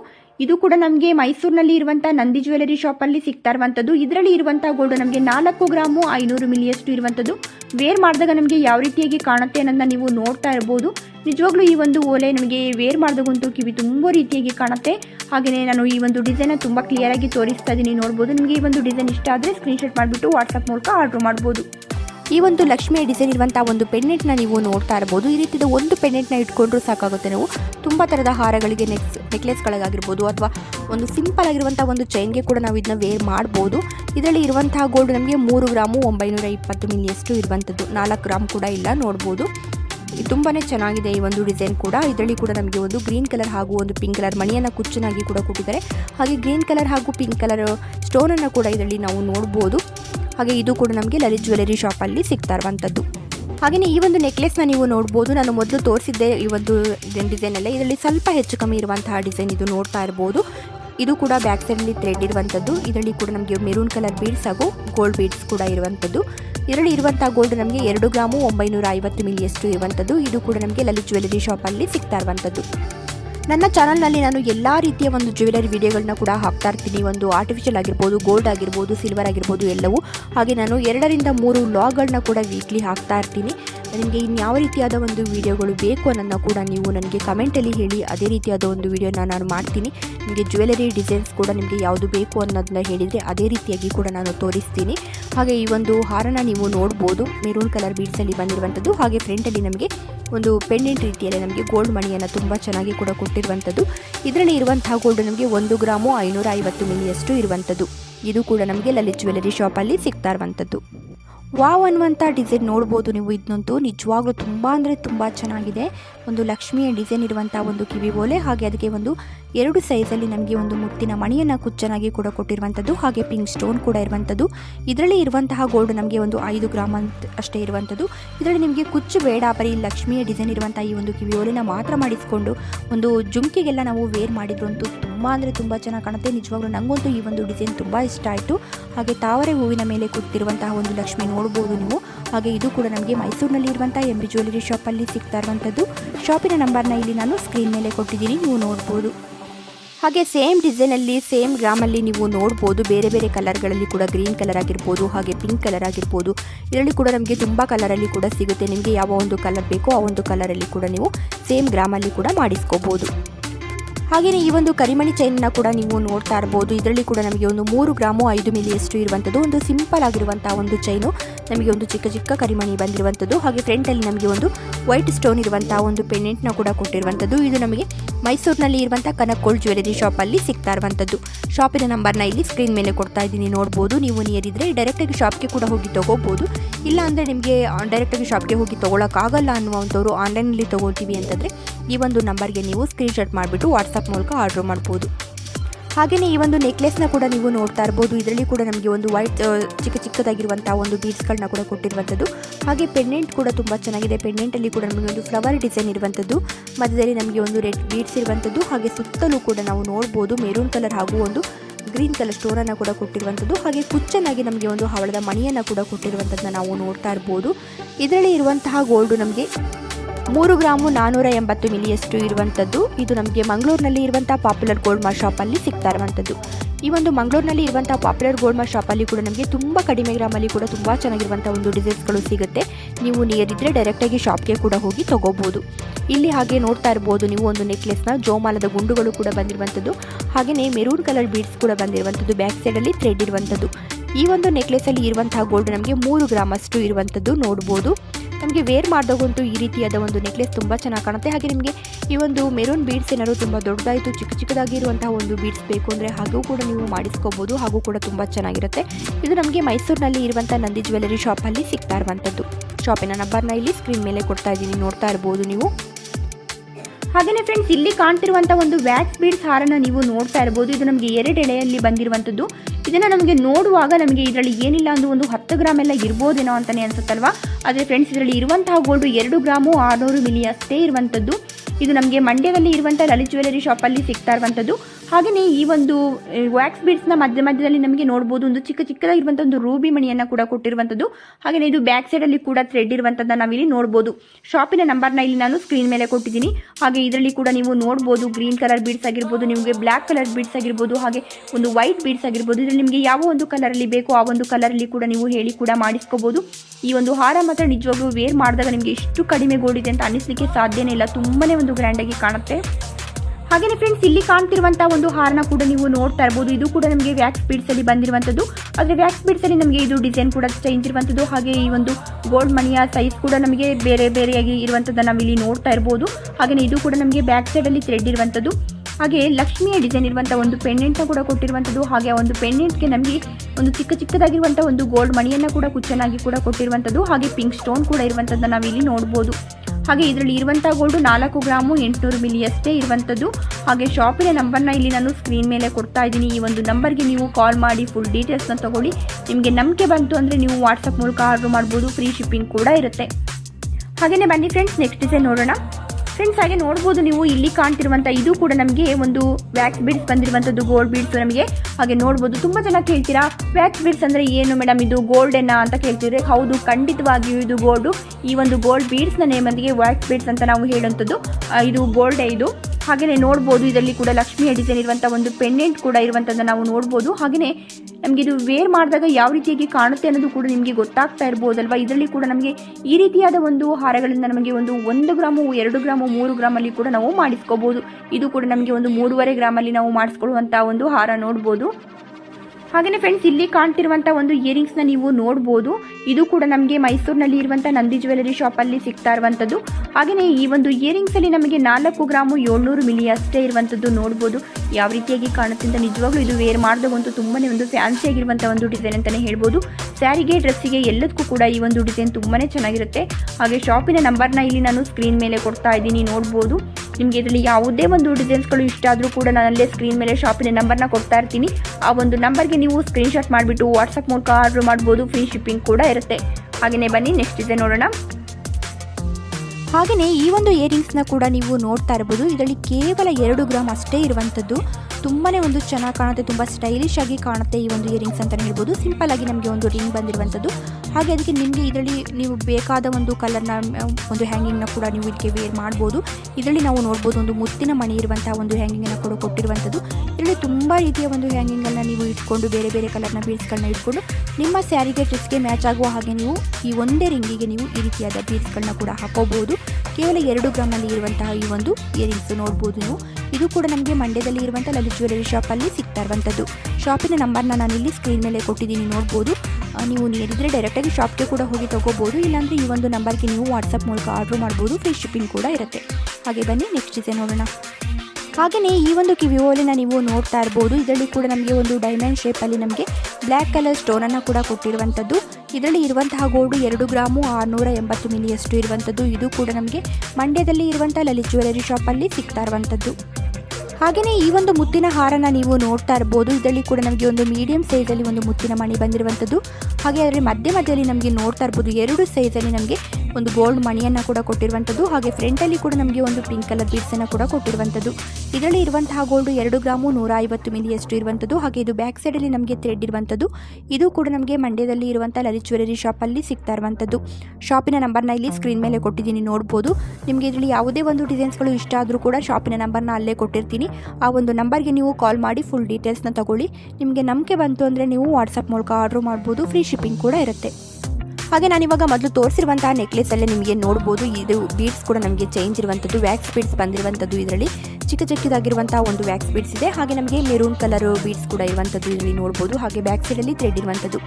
ಇದು ಕೂಡ ನಮಗೆ ಮೈಸೂರಿನಲ್ಲಿ ಇರುವಂಥ ನಂದಿ ಜ್ಯುವೆಲರಿ ಶಾಪಲ್ಲಿ ಸಿಗ್ತಾ ಇರುವಂಥದ್ದು ಇದರಲ್ಲಿ ಇರುವಂತಹ ಗೋಲ್ಡ್ ನಮಗೆ ನಾಲ್ಕು ಗ್ರಾಮು ಐನೂರು ಮಿಲಿಯಷ್ಟು ಇರುವಂಥದ್ದು ವೇರ್ ಮಾಡಿದಾಗ ನಮಗೆ ಯಾವ ರೀತಿಯಾಗಿ ಕಾಣುತ್ತೆ ಅನ್ನೋದನ್ನ ನೀವು ನೋಡ್ತಾ ಇರಬಹುದು ನಿಜವಾಗ್ಲೂ ಈ ಒಂದು ಓಲೆ ನಮಗೆ ವೇರ್ ಮಾಡಿದಾಗಂತೂ ಕಿವಿ ತುಂಬ ರೀತಿಯಾಗಿ ಕಾಣುತ್ತೆ. ಹಾಗೆಯೇ ನಾನು ಈ ಒಂದು ಡಿಸೈನ್ ತುಂಬಾ ಕ್ಲಿಯರ್ ಆಗಿ ತೋರಿಸ್ತಾ ಇದ್ದೀನಿ ನೋಡಬಹುದು ನಿಮಗೆ ಈ ಒಂದು ಡಿಸೈನ್ ಇಷ್ಟ ಆದರೆ ಸ್ಕ್ರೀನ್ಶಾಟ್ ಮಾಡಿಬಿಟ್ಟು ವಾಟ್ಸಪ್ ಮೂಲಕ ಆರ್ಡರ್ ಮಾಡ್ಬೋದು. ಈ ಒಂದು ಲಕ್ಷ್ಮಿಯ ಡಿಸೈನ್ ಇರುವಂತಹ ಒಂದು ಪೆಂಡೆಂಟ್ನ ನೀವು ನೋಡ್ತಾ ಇರಬಹುದು ಈ ರೀತಿಯ ಒಂದು ಪೆನೆಟ್ನ ಇಟ್ಕೊಂಡ್ರು ಸಾಕಾಗುತ್ತೆ ನಾವು. ತುಂಬಾ ಥರದ ಹಾರಗಳಿಗೆ ನೆಕ್ಸ್ ನೆಕ್ಲೆಸ್ಗಳಿಗಾಗಿರ್ಬೋದು ಅಥವಾ ಒಂದು ಸಿಂಪಲ್ ಆಗಿರುವಂತಹ ಒಂದು ಚೈನ್ಗೆ ಕೂಡ ನಾವು ಇದನ್ನ ವೇರ್ ಮಾಡಬಹುದು ಇದರಲ್ಲಿ ಇರುವಂತಹ ಗೋಲ್ಡ್ ನಮಗೆ ಮೂರು ಗ್ರಾಮು ಒಂಬೈನೂರ ಇಪ್ಪತ್ತು ಮಿಲಿಯಷ್ಟು ಇರುವಂಥದ್ದು ನಾಲ್ಕು ಗ್ರಾಮ್ ಕೂಡ ಇಲ್ಲ ನೋಡಬಹುದು ತುಂಬಾ ಚೆನ್ನಾಗಿದೆ ಈ ಒಂದು ಡಿಸೈನ್ ಕೂಡ. ಇದರಲ್ಲಿ ಕೂಡ ನಮಗೆ ಒಂದು ಗ್ರೀನ್ ಕಲರ್ ಹಾಗೂ ಒಂದು ಪಿಂಕ್ ಕಲರ್ ಮಣಿಯನ್ನು ಕುಚ್ಚನಾಗಿ ಕೂಡ ಕೊಟ್ಟಿದ್ದಾರೆ ಹಾಗೆ ಗ್ರೀನ್ ಕಲರ್ ಹಾಗೂ ಪಿಂಕ್ ಕಲರ್ ಸ್ಟೋನನ್ನು ಕೂಡ ಇದರಲ್ಲಿ ನಾವು ನೋಡ್ಬೋದು. ಹಾಗೆ ಇದು ಕೂಡ ನಮಗೆ ಲಲಿತ್ ಜ್ಯುವೆಲರಿ ಶಾಪಲ್ಲಿ ಸಿಗ್ತಾ ಇರುವಂಥದ್ದು. ಹಾಗೆಯೇ ಈ ಒಂದು ನೆಕ್ಲೆಸ್ನ ನೀವು ನೋಡ್ಬೋದು. ನಾನು ಮೊದಲು ತೋರಿಸಿದ್ದೆ ಈ ಒಂದು ಡಿಸೈನ್ ಡಿಸೈನಲ್ಲೇ ಇದರಲ್ಲಿ ಸ್ವಲ್ಪ ಹೆಚ್ಚು ಕಮ್ಮಿ ಇರುವಂತಹ ಡಿಸೈನ್ ಇದು ನೋಡ್ತಾ ಇರ್ಬೋದು. ಇದು ಕೂಡ ಬ್ಯಾಕ್ ಸೈಡಲ್ಲಿ ಥ್ರೆಡ್ ಇರುವಂಥದ್ದು. ಇದರಲ್ಲಿ ಕೂಡ ನಮಗೆ ಮೆರೂನ್ ಕಲರ್ ಬೀಡ್ಸ್ ಹಾಗೂ ಗೋಲ್ಡ್ ಬೀಡ್ಸ್ ಕೂಡ ಇರುವಂಥದ್ದು. ಇದರಲ್ಲಿ ಇರುವಂಥ ಗೋಲ್ಡ್ ನಮಗೆ ಎರಡು ಗ್ರಾಮು ಒಂಬೈನೂರ ಐವತ್ತು ಮಿಲಿಯಷ್ಟು ಇರುವಂಥದ್ದು. ಇದು ಕೂಡ ನಮಗೆ ಲಲಿತ್ ಜ್ಯುವೆಲರಿ ಶಾಪಲ್ಲಿ ಸಿಗ್ತಾ ಇರುವಂಥದ್ದು. ನನ್ನ ಚಾನಲ್ನಲ್ಲಿ ನಾನು ಎಲ್ಲ ರೀತಿಯ ಒಂದು ಜ್ಯುವೆಲರಿ ವಿಡಿಯೋಗಳನ್ನ ಕೂಡ ಹಾಕ್ತಾ ಇರ್ತೀನಿ. ಒಂದು ಆರ್ಟಿಫಿಷಿಯಲ್ ಆಗಿರ್ಬೋದು ಗೋಲ್ಡ್ ಆಗಿರ್ಬೋದು ಸಿಲ್ವರ್ ಆಗಿರ್ಬೋದು ಎಲ್ಲವೂ. ಹಾಗೆ ನಾನು ಎರಡರಿಂದ ಮೂರು ಲಾಗ್ಗಳನ್ನ ಕೂಡ ವೀಕ್ಲಿ ಹಾಕ್ತಾ ಇರ್ತೀನಿ. ನಿಮಗೆ ಇನ್ಯಾವ ರೀತಿಯಾದ ಒಂದು ವಿಡಿಯೋಗಳು ಬೇಕು ಅನ್ನೋದನ್ನ ಕೂಡ ನೀವು ನನಗೆ ಕಮೆಂಟಲ್ಲಿ ಹೇಳಿ. ಅದೇ ರೀತಿಯಾದ ಒಂದು ವಿಡಿಯೋನ ನಾನು ಮಾಡ್ತೀನಿ. ನಿಮಗೆ ಜ್ಯುವೆಲರಿ ಡಿಸೈನ್ಸ್ ಕೂಡ ನಿಮಗೆ ಯಾವುದು ಬೇಕು ಅನ್ನೋದನ್ನ ಹೇಳಿದರೆ ಅದೇ ರೀತಿಯಾಗಿ ಕೂಡ ನಾನು ತೋರಿಸ್ತೀನಿ. ಹಾಗೆ ಈ ಒಂದು ಹಾರನ ನೀವು ನೋಡ್ಬೋದು. ಮೆರೂನ್ ಕಲರ್ ಬೀಡ್ಸಲ್ಲಿ ಬಂದಿರುವಂಥದ್ದು. ಹಾಗೆ ಫ್ರಂಟಲ್ಲಿ ನಮಗೆ ಒಂದು ಪೆಂಡೆಂಟ್ ರೀತಿಯಲ್ಲಿ ನಮಗೆ ಗೋಲ್ಡ್ ಮಣಿಯನ್ನು ತುಂಬ ಚೆನ್ನಾಗಿ ಕೂಡ ಕೊಟ್ಟಿರುವಂಥದ್ದು. ಇದರಲ್ಲಿ ಇರುವಂತಹ ಗೋಲ್ಡ್ ನಮಗೆ ಒಂದು ಗ್ರಾಮು ಐನೂರ ಐವತ್ತು ಮಿಲಿಯಷ್ಟು ಇರುವಂಥದ್ದು. ಇದು ಕೂಡ ನಮಗೆ ಲಲಿತ್ ಜ್ಯುವೆಲರಿ ಶಾಪಲ್ಲಿ ಸಿಗ್ತಾ ಇರುವಂಥದ್ದು. ವಾವ್ ಅನ್ನುವಂಥ ಡಿಸೈನ್ ನೋಡ್ಬೋದು ನೀವು ಇದನ್ನಂತೂ ನಿಜವಾಗ್ಲೂ ತುಂಬ ಅಂದರೆ ತುಂಬ ಚೆನ್ನಾಗಿದೆ. ಒಂದು ಲಕ್ಷ್ಮಿಯ ಡಿಸೈನ್ ಇರುವಂಥ ಒಂದು ಕಿವಿ ಓಲೆ, ಹಾಗೆ ಅದಕ್ಕೆ ಒಂದು ಎರಡು ಸೈಜಲ್ಲಿ ನಮಗೆ ಒಂದು ಮುತ್ತಿನ ಮಣಿಯನ್ನು ಕುಚ್ಚನಾಗಿ ಕೂಡ ಕೊಟ್ಟಿರುವಂಥದ್ದು ಹಾಗೆ ಪಿಂಕ್ ಸ್ಟೋನ್ ಕೂಡ ಇರುವಂಥದ್ದು ಇದರಲ್ಲಿ ಇರುವಂತಹ ಗೋಲ್ಡ್ ನಮಗೆ ಒಂದು ಐದು ಗ್ರಾಮ್ ಅಷ್ಟೇ ಇರುವಂಥದ್ದು ಇದರಲ್ಲಿ ನಿಮಗೆ ಕುಚ್ಚು ಬೇಡ, ಬರೀ ಲಕ್ಷ್ಮಿಯ ಡಿಸೈನ್ ಇರುವಂಥ ಈ ಒಂದು ಕಿವಿ ಓಲೆನ ಮಾತ್ರ ಮಾಡಿಸಿಕೊಂಡು ಒಂದು ಜುಮ್ಕಿಗೆಲ್ಲ ನಾವು ವೇರ್ ಮಾಡಿದ್ರು ಅಂತೂ ತುಂಬ ಅಂದರೆ ತುಂಬ ಚೆನ್ನಾಗಿ ಕಾಣುತ್ತೆ. ನಿಜವಾಗ್ಲೂ ನನಗಂತೂ ಈ ಒಂದು ಡಿಸೈನ್ ತುಂಬ ಇಷ್ಟ ಆಯಿತು. ಹಾಗೆ ತಾವರೆ ಹೂವಿನ ಮೇಲೆ ಕೂತಿರುವಂತಹ ಒಂದು ಲಕ್ಷ್ಮಿ ನೋಡ್ಬೋದು ನೀವು. ಹಾಗೆ ಇದು ಕೂಡ ನಮಗೆ ಮೈಸೂರಿನಲ್ಲಿ ಇರುವಂಥ ಎಂ ಬಿ ಜ್ಯುವೆಲರಿ ಶಾಪಲ್ಲಿ ಸಿಗ್ತಾ ಇರುವಂಥದ್ದು. ಶಾಪಿನ ನಂಬರ್ನ ಇಲ್ಲಿ ನಾನು ಸ್ಕ್ರೀನ್ ಮೇಲೆ ಕೊಟ್ಟಿದ್ದೀನಿ. ನೀವು ನೋಡ್ಬೋದು. ಹಾಗೆ ಸೇಮ್ ಡಿಸೈನಲ್ಲಿ ಸೇಮ್ ಗ್ರಾಮಲ್ಲಿ ನೀವು ನೋಡ್ಬೋದು. ಬೇರೆ ಬೇರೆ ಕಲರ್ಗಳಲ್ಲಿ ಕೂಡ ಗ್ರೀನ್ ಕಲರ್ ಆಗಿರ್ಬೋದು, ಹಾಗೆ ಪಿಂಕ್ ಕಲರ್ ಆಗಿರ್ಬೋದು. ಇದರಲ್ಲಿ ಕೂಡ ನಮಗೆ ತುಂಬ ಕಲರಲ್ಲಿ ಕೂಡ ಸಿಗುತ್ತೆ. ನಿಮಗೆ ಯಾವ ಒಂದು ಕಲರ್ ಬೇಕೋ ಆ ಒಂದು ಕಲರಲ್ಲಿ ಕೂಡ ನೀವು ಸೇಮ್ ಗ್ರಾಮಲ್ಲಿ ಕೂಡ ಮಾಡಿಸ್ಕೋಬೋದು. ಹಾಗೆಯೇ ಈ ಒಂದು ಕರಿಮಣಿ ಚೈನ್ನ ಕೂಡ ನೀವು ನೋಡ್ತಾ ಇರಬಹುದು ಇದರಲ್ಲಿ ಕೂಡ ನಮಗೆ ಒಂದು ಮೂರು ಗ್ರಾಮು ಐದು ಮಿಲಿಯಷ್ಟು ಇರುವಂಥದ್ದು ಒಂದು ಸಿಂಪಲ್ ಆಗಿರುವಂತಹ ಒಂದು ಚೈನು ನಮಗೆ ಒಂದು ಚಿಕ್ಕ ಚಿಕ್ಕ ಕರಿಮಣಿ ಬಂದಿರುವಂಥದ್ದು. ಹಾಗೆ ಫ್ರಂಟಲ್ಲಿ ನಮಗೆ ಒಂದು ವೈಟ್ ಸ್ಟೋನ್ ಇರುವಂಥ ಒಂದು ಪೆಂಡೆಂಟ್ನ ಕೂಡ ಕೊಟ್ಟಿರುವಂಥದ್ದು. ಇದು ನಮಗೆ ಮೈಸೂರಿನಲ್ಲಿ ಇರುವಂಥ ಕನಕ್ ಗೋಲ್ಡ್ ಜ್ಯುವೆಲರಿ ಶಾಪಲ್ಲಿ ಸಿಗ್ತಾ ಇರುವಂಥದ್ದು. ಶಾಪಿನ ನಂಬರ್ನ ಇಲ್ಲಿ ಸ್ಕ್ರೀನ್ ಮೇಲೆ ಕೊಡ್ತಾ ಇದ್ದೀನಿ. ನೋಡ್ಬೋದು, ನೀವು ನಿಯರ್ ಇದ್ದರೆ ಡೈರೆಕ್ಟಾಗಿ ಶಾಪ್ಗೆ ಕೂಡ ಹೋಗಿ ತೊಗೋಬೋದು. ಇಲ್ಲ ಅಂದರೆ ನಿಮಗೆ ಡೈರೆಕ್ಟಾಗಿ ಶಾಪ್ಗೆ ಹೋಗಿ ತೊಗೊಳಕ್ಕಾಗಲ್ಲ ಅನ್ನುವಂಥವ್ರು ಆನ್ಲೈನಲ್ಲಿ ತೊಗೊಳ್ತೀವಿ ಅಂತಂದರೆ ಈ ಒಂದು ನಂಬರ್ಗೆ ನೀವು ಸ್ಕ್ರೀನ್ಶಾಟ್ ಮಾಡಿಬಿಟ್ಟು ವಾಟ್ಸಪ್ ಮೂಲಕ ಆರ್ಡ್ರ್ ಮಾಡ್ಬೋದು. ಹಾಗೆಯೇ ಈ ಒಂದು ನೆಕ್ಲೆಸ್ನ ಕೂಡ ನೀವು ನೋಡ್ತಾ ಇರ್ಬೋದು. ಇದರಲ್ಲಿ ಕೂಡ ನಮಗೆ ಒಂದು ವೈಟ್ ಚಿಕ್ಕ ಚಿಕ್ಕದಾಗಿರುವಂಥ ಒಂದು ಬೀಡ್ಸ್ಗಳನ್ನ ಕೂಡ ಕೊಟ್ಟಿರುವಂಥದ್ದು. ಹಾಗೆ ಪೆಂಡೆಂಟ್ ಕೂಡ ತುಂಬ ಚೆನ್ನಾಗಿದೆ. ಪೆಂಡೆಂಟಲ್ಲಿ ಕೂಡ ನಮಗೆ ಒಂದು ಫ್ಲವರ್ ಡಿಸೈನ್ ಇರುವಂಥದ್ದು. ಮಧ್ಯದಲ್ಲಿ ನಮಗೆ ಒಂದು ರೆಡ್ ಬೀಡ್ಸ್ ಇರುವಂಥದ್ದು. ಹಾಗೆ ಸುತ್ತಲೂ ಕೂಡ ನಾವು ನೋಡ್ಬೋದು ಮೆರೂನ್ ಕಲರ್ ಹಾಗೂ ಒಂದು ಗ್ರೀನ್ ಕಲರ್ ಸ್ಟೋನನ್ನು ಕೂಡ ಕೊಟ್ಟಿರುವಂಥದ್ದು. ಹಾಗೆ ಕುಚ್ಚನಾಗಿ ನಮಗೆ ಒಂದು ಹವಳದ ಮಣಿಯನ್ನು ಕೂಡ ಕೊಟ್ಟಿರುವಂಥದ್ದನ್ನ ನಾವು ನೋಡ್ತಾ ಇರ್ಬೋದು. ಇದರಲ್ಲಿ ಇರುವಂತಹ ಗೋಲ್ಡು ನಮಗೆ ಮೂರು ಗ್ರಾಮು ನಾನ್ನೂರ ಎಂಬತ್ತು ಮಿಲಿಯಷ್ಟು ಇರುವಂಥದ್ದು. ಇದು ನಮಗೆ ಮಂಗಳೂರಿನಲ್ಲಿ ಇರುವಂಥ ಪಾಪ್ಯುಲರ್ ಗೋಲ್ಡ್ ಮಾ ಶಾಪಲ್ಲಿ ಸಿಗ್ತಾ ಇರುವಂಥದ್ದು. ಈ ಒಂದು ಮಂಗಳೂರಿನಲ್ಲಿ ಇರುವಂಥ ಪಾಪ್ಯುಲರ್ ಗೋಲ್ಡ್ ಮಾ ಶಾಪಲ್ಲಿ ಕೂಡ ನಮಗೆ ತುಂಬ ಕಡಿಮೆ ಗ್ರಾಮಲ್ಲಿ ಕೂಡ ತುಂಬ ಚೆನ್ನಾಗಿರುವಂಥ ಒಂದು ಡಿಸೈನ್ಸ್ಗಳು ಸಿಗುತ್ತೆ. ನೀವು ನಿಯರ್ ಇದ್ದರೆ ಡೈರೆಕ್ಟಾಗಿ ಶಾಪ್ಗೆ ಕೂಡ ಹೋಗಿ ತೊಗೋಬೋದು. ಇಲ್ಲಿ ಹಾಗೆ ನೋಡ್ತಾ ಇರ್ಬೋದು ನೀವು ಒಂದು ನೆಕ್ಲೆಸ್ನ ಜೋಮಾಲದ ಗುಂಡುಗಳು ಕೂಡ ಬಂದಿರುವಂಥದ್ದು. ಹಾಗೆಯೇ ಮೆರೂನ್ ಕಲರ್ ಬೀಡ್ಸ್ ಕೂಡ ಬಂದಿರುವಂಥದ್ದು ಬ್ಯಾಕ್ ಸೈಡಲ್ಲಿ ಥ್ರೆಡ್ ಇರುವಂಥದ್ದು. ಈ ಒಂದು ನೆಕ್ಲೆಸಲ್ಲಿ ಇರುವಂತಹ ಗೋಲ್ಡ್ ನಮಗೆ ಮೂರು ಗ್ರಾಮ್ ಅಷ್ಟು ಇರುವಂಥದ್ದು ನೋಡ್ಬೋದು. ನಮಗೆ ವೇರ್ ಮಾಡಿದಾಗಂತೂ ಈ ರೀತಿಯಾದ ಒಂದು ನೆಕ್ಲೆಸ್ ತುಂಬ ಚೆನ್ನಾಗಿ ಕಾಣುತ್ತೆ. ಹಾಗೆ ನಿಮಗೆ ಈ ಒಂದು ಮೆರೂನ್ ಬೀಡ್ಸ್ ಏನಾದರೂ ತುಂಬ ದೊಡ್ಡದಾಯಿತು, ಚಿಕ್ಕ ಚಿಕ್ಕದಾಗಿರುವಂತಹ ಒಂದು ಬೀಡ್ಸ್ ಬೇಕು ಅಂದರೆ ಹಾಗೂ ಕೂಡ ನೀವು ಮಾಡಿಸ್ಕೋಬೋದು, ಹಾಗೂ ಕೂಡ ತುಂಬ ಚೆನ್ನಾಗಿರುತ್ತೆ. ಇದು ನಮಗೆ ಮೈಸೂರಿನಲ್ಲಿ ಇರುವಂಥ ನಂದಿ ಜ್ಯುವೆಲರಿ ಶಾಪಲ್ಲಿ ಸಿಗ್ತಾ ಇರುವಂಥದ್ದು ಶಾಪಿನ ನಂಬರ್ನ ಇಲ್ಲಿ ಸ್ಕ್ರೀನ್ ಮೇಲೆ ಕೊಡ್ತಾ ಇದ್ದೀನಿ, ನೋಡ್ತಾ ಇರ್ಬೋದು ನೀವು. ಹಾಗೆಯೇ ಫ್ರೆಂಡ್ಸ್ ಇಲ್ಲಿ ಕಾಣ್ತಿರುವಂಥ ಒಂದು ವ್ಯಾಕ್ಸ್ ಬೀಡ್ಸ್ ಹಾರನ ನೀವು ನೋಡ್ತಾ ಇರ್ಬೋದು. ಇದು ನಮಗೆ ಎರಡು ಎಳೆಯಲ್ಲಿ ಬಂದಿರುವಂಥದ್ದು ಇದನ್ನು ನಮಗೆ ನೋಡುವಾಗ ನಮಗೆ ಇದರಲ್ಲಿ ಏನಿಲ್ಲ ಅಂದು ಒಂದು ಹತ್ತು ಗ್ರಾಮ್ ಎಲ್ಲ ಇರ್ಬೋದೇನೋ ಅಂತಲೇ ಅನ್ಸುತ್ತಲ್ವಾ? ಆದರೆ ಫ್ರೆಂಡ್ಸ್ ಇದರಲ್ಲಿ ಇರುವಂತಹ ಗೋಲ್ಡು ಎರಡು ಗ್ರಾಮು ಆರುನೂರು ಮಿಲಿ ಅಷ್ಟೇ ಇರುವಂಥದ್ದು. ಇದು ನಮಗೆ ಮಂಡ್ಯದಲ್ಲಿ ಇರುವಂಥ ಲಲಿತ್ ಜ್ಯುವೆಲರಿ ಶಾಪಲ್ಲಿ ಸಿಗ್ತಾ ಇರುವಂಥದ್ದು. ಹಾಗೆಯೇ ಈ ಒಂದು ವ್ಯಾಕ್ಸ್ನ ಮಧ್ಯ ಮಧ್ಯದಲ್ಲಿ ನಮಗೆ ನೋಡಬಹುದು ಒಂದು ಚಿಕ್ಕ ಚಿಕ್ಕದಾಗಿರುವಂತಹ ಒಂದು ರೂಬಿ ಮಣಿಯನ್ನು ಕೂಡ ಕೊಟ್ಟಿರುವಂತದ್ದು ಹಾಗೆಯೇ ಇದು ಬ್ಯಾಕ್ ಅಲ್ಲಿ ಕೂಡ ಥ್ರೆಡ್ ಇರುವಂಥದ್ದನ್ನ ನಾವಿಲ್ಲಿ ನೋಡಬಹುದು ಶಾಪಿನ ನಂಬರ್ನ ಇಲ್ಲಿ ನಾನು ಸ್ಕ್ರೀನ್ ಮೇಲೆ ಕೊಟ್ಟಿದ್ದೀನಿ. ಹಾಗೆ ಇದರಲ್ಲಿ ಕೂಡ ನೀವು ನೋಡಬಹುದು ಗ್ರೀನ್ ಕಲರ್ ಬೀಡ್ಸ್ ಆಗಿರ್ಬೋದು, ನಿಮಗೆ ಬ್ಲಾಕ್ ಕಲರ್ ಬೀಡ್ಸ್ ಆಗಿರ್ಬೋದು, ಹಾಗೆ ಒಂದು ವೈಟ್ ಬೀಡ್ಸ್ ಆಗಿರ್ಬೋದು. ಇದರಲ್ಲಿ ನಿಮಗೆ ಯಾವ ಒಂದು ಕಲರ್ ಅಲ್ಲಿ ಬೇಕೋ ಆ ಒಂದು ಕಲರ್ ಅಲ್ಲಿ ಕೂಡ ನೀವು ಹೇಳಿ ಕೂಡ ಮಾಡಿಸ್ಕೋಬೋದು. ಈ ಒಂದು ಹಾರ ಮಾತ್ರ ನಿಜವಾಗ್ಲೂ ವೇರ್ ಮಾಡಿದಾಗ ನಿಮಗೆ ಎಷ್ಟು ಕಡಿಮೆ ಗೋಡಿದೆ ಅಂತ ಅನಿಸ್ಲಿಕ್ಕೆ ಸಾಧ್ಯನೇ ಇಲ್ಲ. ತುಂಬಾನೇ ಒಂದು ಗ್ರ್ಯಾಂಡಾಗಿ ಕಾಣುತ್ತೆ. ಹಾಗೆಯೇ ಫ್ರೆಂಡ್ಸ್ ಇಲ್ಲಿ ಕಾಣ್ತಿರುವಂತಹ ಒಂದು ಹಾರನ ಕೂಡ ನೀವು ನೋಡ್ತಾ ಇರಬಹುದು ಇದು ಕೂಡ ನಮಗೆ ವ್ಯಾಕ್ಸ್ ಬೀಡ್ಸ್ ಅಲ್ಲಿ ಬಂದಿರುವಂತದ್ದು. ಆದ್ರೆ ವ್ಯಾಕ್ಸ್ ಬೀಡ್ಸ್ ಅಲ್ಲಿ ನಮಗೆ ಇದು ಡಿಸೈನ್ ಕೂಡ ಚೇಂಜ್ ಇರುವಂತದ್ದು. ಹಾಗೆ ಈ ಒಂದು ಗೋಲ್ಡ್ ಮಣಿಯ ಸೈಜ್ ಕೂಡ ನಮಗೆ ಬೇರೆ ಬೇರೆಯಾಗಿ ಇರುವಂತದ್ದು ನಾವು ಇಲ್ಲಿ ನೋಡ್ತಾ ಇರಬಹುದು ಹಾಗೆ ಇದು ಕೂಡ ನಮಗೆ ಬ್ಯಾಕ್ ಸೈಡ್ ಅಲ್ಲಿ ಥ್ರೆಡ್ ಇರುವಂತದ್ದು. ಹಾಗೆ ಲಕ್ಷ್ಮಿಯ ಡಿಸೈನ್ ಇರುವಂತಹ ಒಂದು ಪೆಂಡೆಂಟ್ನ ಕೂಡ ಕೊಟ್ಟಿರುವಂತದ್ದು. ಹಾಗೆ ಆ ಒಂದು ಪೆಂಡೆಂಟ್ಗೆ ನಮಗೆ ಒಂದು ಚಿಕ್ಕ ಚಿಕ್ಕದಾಗಿರುವಂತಹ ಒಂದು ಗೋಲ್ಡ್ ಮಣಿಯನ್ನ ಕೂಡ ಕುಚ್ಚನಾಗಿ ಕೂಡ ಕೊಟ್ಟಿರುವಂತದ್ದು. ಹಾಗೆ ಪಿಂಕ್ ಸ್ಟೋನ್ ಕೂಡ ಇರುವಂತದ್ದು ನಾವು ಇಲ್ಲಿ ನೋಡ್ಬೋದು. ಹಾಗೆ ಇದರಲ್ಲಿ ಇರುವಂಥ ಗೋಲ್ಡು ನಾಲ್ಕು ಗ್ರಾಮು ಎಂಟುನೂರು ಮಿಲಿ ಅಷ್ಟೇ ಇರುವಂಥದ್ದು ಹಾಗೆ ಶಾಪಿನ ನ ಇಲ್ಲಿ ನಾನು ಸ್ಕ್ರೀನ್ ಮೇಲೆ ಕೊಡ್ತಾ ಇದ್ದೀನಿ. ಈ ಒಂದು ನಂಬರ್ಗೆ ನೀವು ಕಾಲ್ ಮಾಡಿ ಫುಲ್ ಡೀಟೇಲ್ಸ್ನ ತಗೊಳ್ಳಿ. ನಿಮಗೆ ನಂಬಿಕೆ ಬಂತು ಅಂದರೆ ನೀವು ವಾಟ್ಸಪ್ ಮೂಲಕ ಆರ್ಡರ್ ಮಾಡ್ಬೋದು. ಫ್ರೀ ಶಿಪ್ಪಿಂಗ್ ಕೂಡ ಇರುತ್ತೆ. ಹಾಗೆಯೇ ಬನ್ನಿ ಫ್ರೆಂಡ್ಸ್ ನೆಕ್ಸ್ಟ್ ಡಿಸೈನ್ ನೋಡೋಣ. ಫ್ರೆಂಡ್ಸ್ ಹಾಗೆ ನೋಡ್ಬೋದು ನೀವು. ಇಲ್ಲಿ ಕಾಣ್ತಿರುವಂತ ಇದು ಕೂಡ ನಮಗೆ ಒಂದು ವ್ಯಾಕ್ಸ್ ಬೀಡ್ಸ್ ಬಂದಿರುವಂತದ್ದು ಗೋಲ್ಡ್ ಬೀಡ್ಸ್ ನಮಗೆ. ಹಾಗೆ ನೋಡ್ಬೋದು, ತುಂಬಾ ಜನ ಕೇಳ್ತೀರಾ ವ್ಯಾಕ್ಸ್ ಬೀಡ್ಸ್ ಅಂದ್ರೆ ಏನು ಮೇಡಮ್ ಇದು ಗೋಲ್ಡೆನಾ ಅಂತ ಕೇಳ್ತಿದ್ರೆ, ಹೌದು, ಖಂಡಿತವಾಗಿಯೂ ಇದು ಗೋಲ್ಡ್ ಈ ಒಂದು ಗೋಲ್ಡ್ ಬೀಡ್ಸ್ನ ನೇಮಂದಿಗೆ ವ್ಯಾಕ್ಸ್ ಬೀಡ್ಸ್ ಅಂತ ನಾವು ಹೇಳುವಂಥದ್ದು ಇದು ಗೋಲ್ಡೇ ಇದು. ಹಾಗೆಯೇ ನೋಡ್ಬೋದು. ಇದರಲ್ಲಿ ಕೂಡ ಲಕ್ಷ್ಮಿಯ ಡಿಸೈನ್ ಇರುವಂಥ ಒಂದು ಪೆಂಡೆಂಟ್ ಕೂಡ ಇರುವಂಥದ್ದನ್ನ ನಾವು ನೋಡ್ಬೋದು. ಹಾಗೆಯೇ ನಮಗೆ ಇದು ವೇರ್ ಮಾಡಿದಾಗ ಯಾವ ರೀತಿಯಾಗಿ ಕಾಣುತ್ತೆ ಅನ್ನೋದು ಕೂಡ ನಿಮಗೆ ಗೊತ್ತಾಗ್ತಾ ಇರ್ಬೋದಲ್ವಾ? ಇದರಲ್ಲಿ ಕೂಡ ನಮಗೆ ಈ ರೀತಿಯಾದ ಒಂದು ಹಾರಗಳಿಂದ ನಮಗೆ ಒಂದು ಒಂದು ಗ್ರಾಮು, ಎರಡು ಗ್ರಾಮು, ಮೂರು ಗ್ರಾಮಲ್ಲಿ ಕೂಡ ನಾವು ಮಾಡಿಸ್ಕೋಬೋದು. ಇದು ಕೂಡ ನಮಗೆ ಒಂದು ಮೂರುವರೆ ಗ್ರಾಮಲ್ಲಿ ನಾವು ಮಾಡಿಸ್ಕೊಳ್ಳುವಂಥ ಒಂದು ಹಾರ ನೋಡ್ಬೋದು. ಹಾಗೆಯೇ ಫ್ರೆಂಡ್ಸ್ ಇಲ್ಲಿ ಕಾಣ್ತಿರುವಂಥ ಒಂದು ಇಯರಿಂಗ್ಸ್ನ ನೀವು ನೋಡ್ಬೋದು. ಇದು ಕೂಡ ನಮಗೆ ಮೈಸೂರಿನಲ್ಲಿ ಇರುವಂಥ ನಂದಿ ಜ್ಯುವೆಲರಿ ಶಾಪಲ್ಲಿ ಸಿಗ್ತಾ ಇರುವಂಥದ್ದು ಹಾಗೆಯೇ ಈ ಒಂದು ಇಯರಿಂಗ್ಸಲ್ಲಿ ನಮಗೆ ನಾಲ್ಕು ಗ್ರಾಮು ಏಳ್ನೂರು ಮಿಲಿ ಅಷ್ಟೇ ಇರುವಂಥದ್ದು ನೋಡ್ಬೋದು. ಯಾವ ರೀತಿಯಾಗಿ ಕಾಣುತ್ತೆ ಅಂತ ನಿಜವಾಗ್ಲೂ ಇದು ವೇರ್ ಮಾಡಿದಾಗಂತೂ ತುಂಬಾನೇ ಒಂದು ಫ್ಯಾನ್ಸಿ ಆಗಿರುವಂಥ ಒಂದು ಡಿಸೈನ್ ಅಂತಲೇ ಹೇಳ್ಬೋದು. ಸ್ಯಾರಿಗೆ, ಡ್ರೆಸ್ಸಿಗೆ ಎಲ್ಲದಕ್ಕೂ ಕೂಡ ಈ ಒಂದು ಡಿಸೈನ್ ತುಂಬಾ ಚೆನ್ನಾಗಿರುತ್ತೆ. ಹಾಗೆ ಶಾಪಿನ ನಂಬರ್ನ ಇಲ್ಲಿ ನಾನು ಸ್ಕ್ರೀನ್ ಮೇಲೆ ಕೊಡ್ತಾ ಇದ್ದೀನಿ, ನೋಡ್ಬೋದು. ನಿಮಗೆ ಇದರಲ್ಲಿ ಯಾವುದೇ ಒಂದು ಡಿಸೈನ್ಸ್ಗಳು ಇಷ್ಟ ಆದರೂ ಕೂಡ ನಾನು ಅಲ್ಲೇ ಸ್ಕ್ರೀನ್ ಮೇಲೆ ಶಾಪಿನ ನಂಬರ್ನ ಕೊಡ್ತಾ ಇರ್ತೀನಿ. ಆ ಒಂದು ನಂಬರ್ಗೆ ನೀವು ಸ್ಕ್ರೀನ್ಶಾಟ್ ಮಾಡಿಬಿಟ್ಟು ವಾಟ್ಸಪ್ ಮೂಲಕ ಆರ್ಡರ್ ಮಾಡ್ಬೋದು ಫ್ರೀ ಶಿಪ್ಪಿಂಗ್ ಕೂಡ ಇರುತ್ತೆ. ಹಾಗೆಯೇ ಬನ್ನಿ ನೆಕ್ಸ್ಟ್ ಇದೆ ನೋಡೋಣ. ಹಾಗೆಯೇ ಈ ಒಂದು ಇಯರಿಂಗ್ಸ್ನ ಕೂಡ ನೀವು ನೋಡ್ತಾ ಇರ್ಬೋದು. ಇದರಲ್ಲಿ ಕೇವಲ ಎರಡು ಗ್ರಾಮ್ ಅಷ್ಟೇ ಇರುವಂಥದ್ದು. ತುಂಬಾ ಒಂದು ಚೆನ್ನಾಗಿ ಕಾಣುತ್ತೆ, ತುಂಬ ಸ್ಟೈಲಿಶ್ ಆಗಿ ಕಾಣುತ್ತೆ ಈ ಒಂದು ಇಯರಿಂಗ್ಸ್ ಅಂತ ಹೇಳ್ಬೋದು. ಸಿಂಪಲ್ ಆಗಿ ನಮಗೆ ಒಂದು ರಿಂಗ್ ಬಂದಿರುವಂಥದ್ದು ಹಾಗೆ ಅದಕ್ಕೆ ನಿಮಗೆ ಇದರಲ್ಲಿ ನೀವು ಬೇಕಾದ ಒಂದು ಕಲರ್ನ ಒಂದು ಹ್ಯಾಂಗಿಂಗ್ನ ಕೂಡ ನೀವು ಇದಕ್ಕೆ ವೇರ್ ಮಾಡ್ಬೋದು. ಇದರಲ್ಲಿ ನಾವು ನೋಡ್ಬೋದು ಒಂದು ಮುತ್ತಿನ ಮಣಿ ಇರುವಂತಹ ಒಂದು ಹ್ಯಾಂಗಿಂಗನ್ನು ಕೂಡ ಕೊಟ್ಟಿರುವಂಥದ್ದು ಇದರಲ್ಲಿ ತುಂಬ ರೀತಿಯ ಒಂದು ಹ್ಯಾಂಗಿಂಗನ್ನು ನೀವು ಇಟ್ಕೊಂಡು, ಬೇರೆ ಬೇರೆ ಕಲರ್ನ ಬೀಡ್ಸ್ಗಳನ್ನ ಇಟ್ಕೊಂಡು, ನಿಮ್ಮ ಸ್ಯಾರಿಗೆ ಡ್ರೆಸ್ಗೆ ಮ್ಯಾಚ್ ಆಗುವ ಹಾಗೆ ನೀವು ಈ ಒಂದೇ ರಿಂಗಿಗೆ ನೀವು ಈ ರೀತಿಯಾದ ಬೀಡ್ಸ್ಗಳನ್ನ ಕೂಡ ಹಾಕೋಬಹುದು ಕೇವಲ ಎರಡು ಗ್ರಾಮಲ್ಲಿ ಇರುವಂತಹ ಈ ಒಂದು ಇಯರಿಂಗ್ಸ್ ನೋಡಬಹುದು ನೀವು. ಇದು ಕೂಡ ನಮಗೆ ಮಂಡ್ಯದಲ್ಲಿ ಇರುವಂಥ ಲಲಿತ್ ಜ್ಯುವೆಲರಿ ಶಾಪಲ್ಲಿ ಸಿಗ್ತಾ ಇರುವಂಥದ್ದು ಶಾಪಿನ ನಂಬರ್ನ ನಾನು ಇಲ್ಲಿ ಸ್ಕ್ರೀನ್ ಮೇಲೆ ಕೊಟ್ಟಿದ್ದೀನಿ ನೋಡಬಹುದು ನೀವು ನೀರಿದ್ರೆ ಡೈರೆಕ್ಟಾಗಿ ಶಾಪ್ಗೆ ಕೂಡ ಹೋಗಿ ತಗೋಬಹುದು ಇಲ್ಲಾಂದ್ರೆ ಈ ಒಂದು ನಂಬರ್ಗೆ ನೀವು ವಾಟ್ಸಪ್ ಮೂಲಕ ಆರ್ಡರ್ ಮಾಡಬಹುದು ಫ್ರೀ ಶಿಪ್ಪಿಂಗ್ ಕೂಡ ಇರುತ್ತೆ. ಹಾಗೆ ಬನ್ನಿ ನೆಕ್ಸ್ಟ್ ಇದೆ ನೋಡೋಣ. ಹಾಗೆಯೇ ಈ ಒಂದು ಕಿವಿಯೋಲಿನ ನೀವು ನೋಡ್ತಾ ಇರ್ಬೋದು. ಇದರಲ್ಲಿ ಕೂಡ ನಮಗೆ ಒಂದು ಡೈಮಂಡ್ ಶೇಪಲ್ಲಿ ನಮಗೆ ಬ್ಲ್ಯಾಕ್ ಕಲರ್ ಸ್ಟೋನನ್ನು ಕೂಡ ಕೊಟ್ಟಿರುವಂಥದ್ದು ಇದರಲ್ಲಿ ಇರುವಂತಹ ಗೋಲ್ಡ್ ಎರಡು ಗ್ರಾಮು ಆರುನೂರ ಎಂಬತ್ತು ಮಿಲಿಯಷ್ಟು ಇರುವಂಥದ್ದು. ಇದು ಕೂಡ ನಮಗೆ ಮಂಡ್ಯದಲ್ಲಿ ಇರುವಂಥ ಲಲಿತ್ ಜ್ಯುವೆಲರಿ ಶಾಪಲ್ಲಿ ಸಿಗ್ತಾ ಇರುವಂಥದ್ದು. ಹಾಗೆಯೇ ಈ ಒಂದು ಮುತ್ತಿನ ಹಾರನ ನೀವು ನೋಡ್ತಾ ಇರ್ಬೋದು. ಇದರಲ್ಲಿ ಕೂಡ ನಮಗೆ ಒಂದು ಮೀಡಿಯಂ ಸೈಜಲ್ಲಿ ಒಂದು ಮುತ್ತಿನ ಮಣಿ ಬಂದಿರುವಂಥದ್ದು. ಹಾಗೆ ಅದರಲ್ಲಿ ಮಧ್ಯ ಮಧ್ಯದಲ್ಲಿ ನಮಗೆ ನೋಡ್ತಾ ಇರ್ಬೋದು. ಎರಡು ಸೈಜಲ್ಲಿ ನಮಗೆ ಒಂದು ಗೋಲ್ಡ್ ಮಣಿಯನ್ನು ಕೂಡ ಕೊಟ್ಟಿರುವಂಥದ್ದು. ಹಾಗೆ ಫ್ರಂಟಲ್ಲಿ ಕೂಡ ನಮಗೆ ಒಂದು ಪಿಂಕ್ ಕಲರ್ ಬೀಡ್ಸನ್ನು ಕೂಡ ಕೊಟ್ಟಿರುವಂಥದ್ದು. ಇದರಲ್ಲಿ ಇರುವಂತಹ ಗೋಲ್ಡ್ ಎರಡು ಗ್ರಾಮು ನೂರ ಐವತ್ತು ಮಿಲಿಯಷ್ಟು ಇರುವಂಥದ್ದು. ಹಾಗೆ ಇದು ಬ್ಯಾಕ್ ಸೈಡಲ್ಲಿ ನಮಗೆ ಥ್ರೆಡ್ ಇರುವಂಥದ್ದು. ಇದು ಕೂಡ ನಮಗೆ ಮಂಡ್ಯದಲ್ಲಿ ಇರುವಂಥ ಲಲಿತ್ ಜ್ಯುವೆಲರಿ ಶಾಪಲ್ಲಿ ಸಿಗ್ತಾ ಇರುವಂಥದ್ದು. ಶಾಪಿನ ನಂಬರ್ನ ಇಲ್ಲಿ ಸ್ಕ್ರೀನ್ ಮೇಲೆ ಕೊಟ್ಟಿದ್ದೀನಿ ನೋಡಬಹುದು ನಿಮಗೆ ಇದರಲ್ಲಿ ಯಾವುದೇ ಒಂದು ಡಿಸೈನ್ಸ್ಗಳು ಇಷ್ಟ ಆದರೂ ಕೂಡ ಶಾಪಿನ ನಂಬರ್ನ ಅಲ್ಲೇ ಕೊಟ್ಟಿರ್ತೀನಿ. ಆ ಒಂದು ನಂಬರ್ಗೆ ನೀವು ಕಾಲ್ ಮಾಡಿ ಫುಲ್ ಡೀಟೇಲ್ಸ್ನ ತಗೊಳ್ಳಿ. ನಿಮಗೆ ನಂಬಿಕೆ ಬಂತು ಅಂದರೆ ನೀವು ವಾಟ್ಸಪ್ ಮೂಲಕ ಆರ್ಡ್ರ್ ಮಾಡ್ಬೋದು. ಫ್ರೀ ಶಿಪ್ಪಿಂಗ್ ಕೂಡ ಇರುತ್ತೆ. ಹಾಗೆ ನಾನಿವಾಗ ಮೊದಲು ತೋರಿಸಿರುವಂತಹ ನೆಕ್ಲೆಸ್ ಅಲ್ಲೇ ನಿಮಗೆ ನೋಡ್ಬೋದು. ಇದು ಬೀಡ್ಸ್ ಕೂಡ ನಮಗೆ ಚೇಂಜ್ ಇರುವಂಥದ್ದು ವ್ಯಾಕ್ಸ್ ಬೀಡ್ಸ್ ಬಂದಿರುವಂಥದ್ದು ಇದರಲ್ಲಿ. ಚಿಕ್ಕ ಚಿಕ್ಕದಾಗಿರುವಂತಹ ಒಂದು ವ್ಯಾಕ್ಸ್ ಬೀಡ್ಸ್ ಇದೆ. ಹಾಗೆ ನಮಗೆ ಮೆರೂನ್ ಕಲರ್ ಬೀಡ್ಸ್ ಕೂಡ ಇರುವಂಥದ್ದು ಇದರಲ್ಲಿ ನೋಡಬಹುದು ಹಾಗೆ ಬ್ಯಾಕ್ ಸೈಡ್ ಅಲ್ಲಿ ಥ್ರೆಡ್ ಇರುವಂಥದ್ದು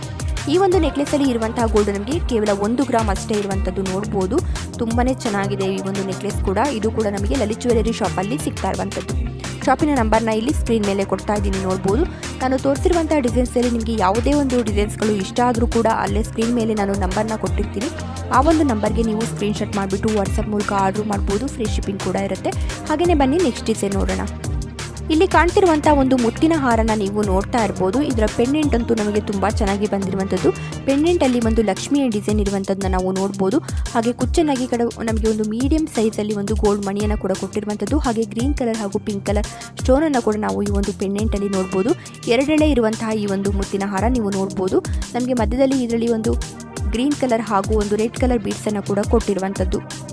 ಈ ಒಂದು ನೆಕ್ಲೆಸಲ್ಲಿ ಇರುವಂತಹ ಗೋಲ್ಡ್ ನಮಗೆ ಕೇವಲ ಒಂದು ಗ್ರಾಮ್ ಅಷ್ಟೇ ಇರುವಂಥದ್ದು ನೋಡಬಹುದು ತುಂಬಾನೇ ಚೆನ್ನಾಗಿದೆ ಈ ಒಂದು ನೆಕ್ಲೆಸ್ ಕೂಡ. ಇದು ಕೂಡ ನಮಗೆ ಲಲಿತ್ ಜ್ಯುವೆಲರಿ ಶಾಪಲ್ಲಿ ಸಿಗ್ತಾ ಇರುವಂಥದ್ದು ಶಾಪಿನ ನಂಬರ್ನ ಇಲ್ಲಿ ಸ್ಕ್ರೀನ್ ಮೇಲೆ ಕೊಡ್ತಾ ಇದ್ದೀನಿ, ನೋಡ್ಬೋದು. ನಾನು ತೋರಿಸಿರುವಂಥ ಡಿಸೈನ್ಸಲ್ಲಿ ನಿಮಗೆ ಯಾವುದೇ ಒಂದು ಡಿಸೈನ್ಸ್ಗಳು ಇಷ್ಟ ಆದರೂ ಕೂಡ ಅಲ್ಲೇ ಸ್ಕ್ರೀನ್ ಮೇಲೆ ನಾನು ನಂಬರ್ನ ಕೊಟ್ಟಿರ್ತೀನಿ. ಆ ಒಂದು ನಂಬರ್ಗೆ ನೀವು ಸ್ಕ್ರೀನ್ಶಾಟ್ ಮಾಡಿಬಿಟ್ಟು ವಾಟ್ಸಪ್ ಮೂಲಕ ಆರ್ಡ್ರ್ ಮಾಡ್ಬೋದು, ಫ್ರೀ ಶಿಪ್ಪಿಂಗ್ ಕೂಡ ಇರುತ್ತೆ. ಹಾಗೆಯೇ ಬನ್ನಿ, ನೆಕ್ಸ್ಟ್ ಡಿಸೈನ್ ನೋಡೋಣ. ಇಲ್ಲಿ ಕಾಣ್ತಿರುವಂತಹ ಒಂದು ಮುತ್ತಿನ ಹಾರನ ನೀವು ನೋಡ್ತಾ ಇರಬಹುದು ಇದರ ಪೆಂಡೆಂಟ್ ಅಂತೂ ನಮಗೆ ತುಂಬಾ ಚೆನ್ನಾಗಿ ಬಂದಿರುವಂತದ್ದು ಪೆಂಡೆಂಟ್ ಅಲ್ಲಿ ಒಂದು ಲಕ್ಷ್ಮಿಯ ಡಿಸೈನ್ ಇರುವಂತದ್ನ ನಾವು ನೋಡಬಹುದು ಹಾಗೆ ಕುಚ್ಚನಾಗಿ ಕಡೆ, ನಮಗೆ ಒಂದು ಮೀಡಿಯಂ ಸೈಜ್ ಅಲ್ಲಿ ಒಂದು ಗೋಲ್ಡ್ ಮಣಿಯನ್ನು ಕೂಡ ಕೊಟ್ಟಿರುವಂತದ್ದು ಹಾಗೆ ಗ್ರೀನ್ ಕಲರ್ ಹಾಗೂ ಪಿಂಕ್ ಕಲರ್ ಸ್ಟೋನ್ ಅನ್ನ ಕೂಡ ನಾವು ಈ ಒಂದು ಪೆಂಡೆಂಟ್ ಅಲ್ಲಿ ನೋಡಬಹುದು ಎರಡೆಳೆ ಇರುವಂತಹ ಈ ಒಂದು ಮುತ್ತಿನ ಹಾರ ನೀವು ನೋಡಬಹುದು ನಮಗೆ ಮಧ್ಯದಲ್ಲಿ ಇದರಲ್ಲಿ ಒಂದು ಗ್ರೀನ್ ಕಲರ್ ಹಾಗೂ ಒಂದು ರೆಡ್ ಕಲರ್ ಬೀಟ್ಸ್ ಅನ್ನ ಕೂಡ ಕೊಟ್ಟಿರುವಂಥದ್ದು.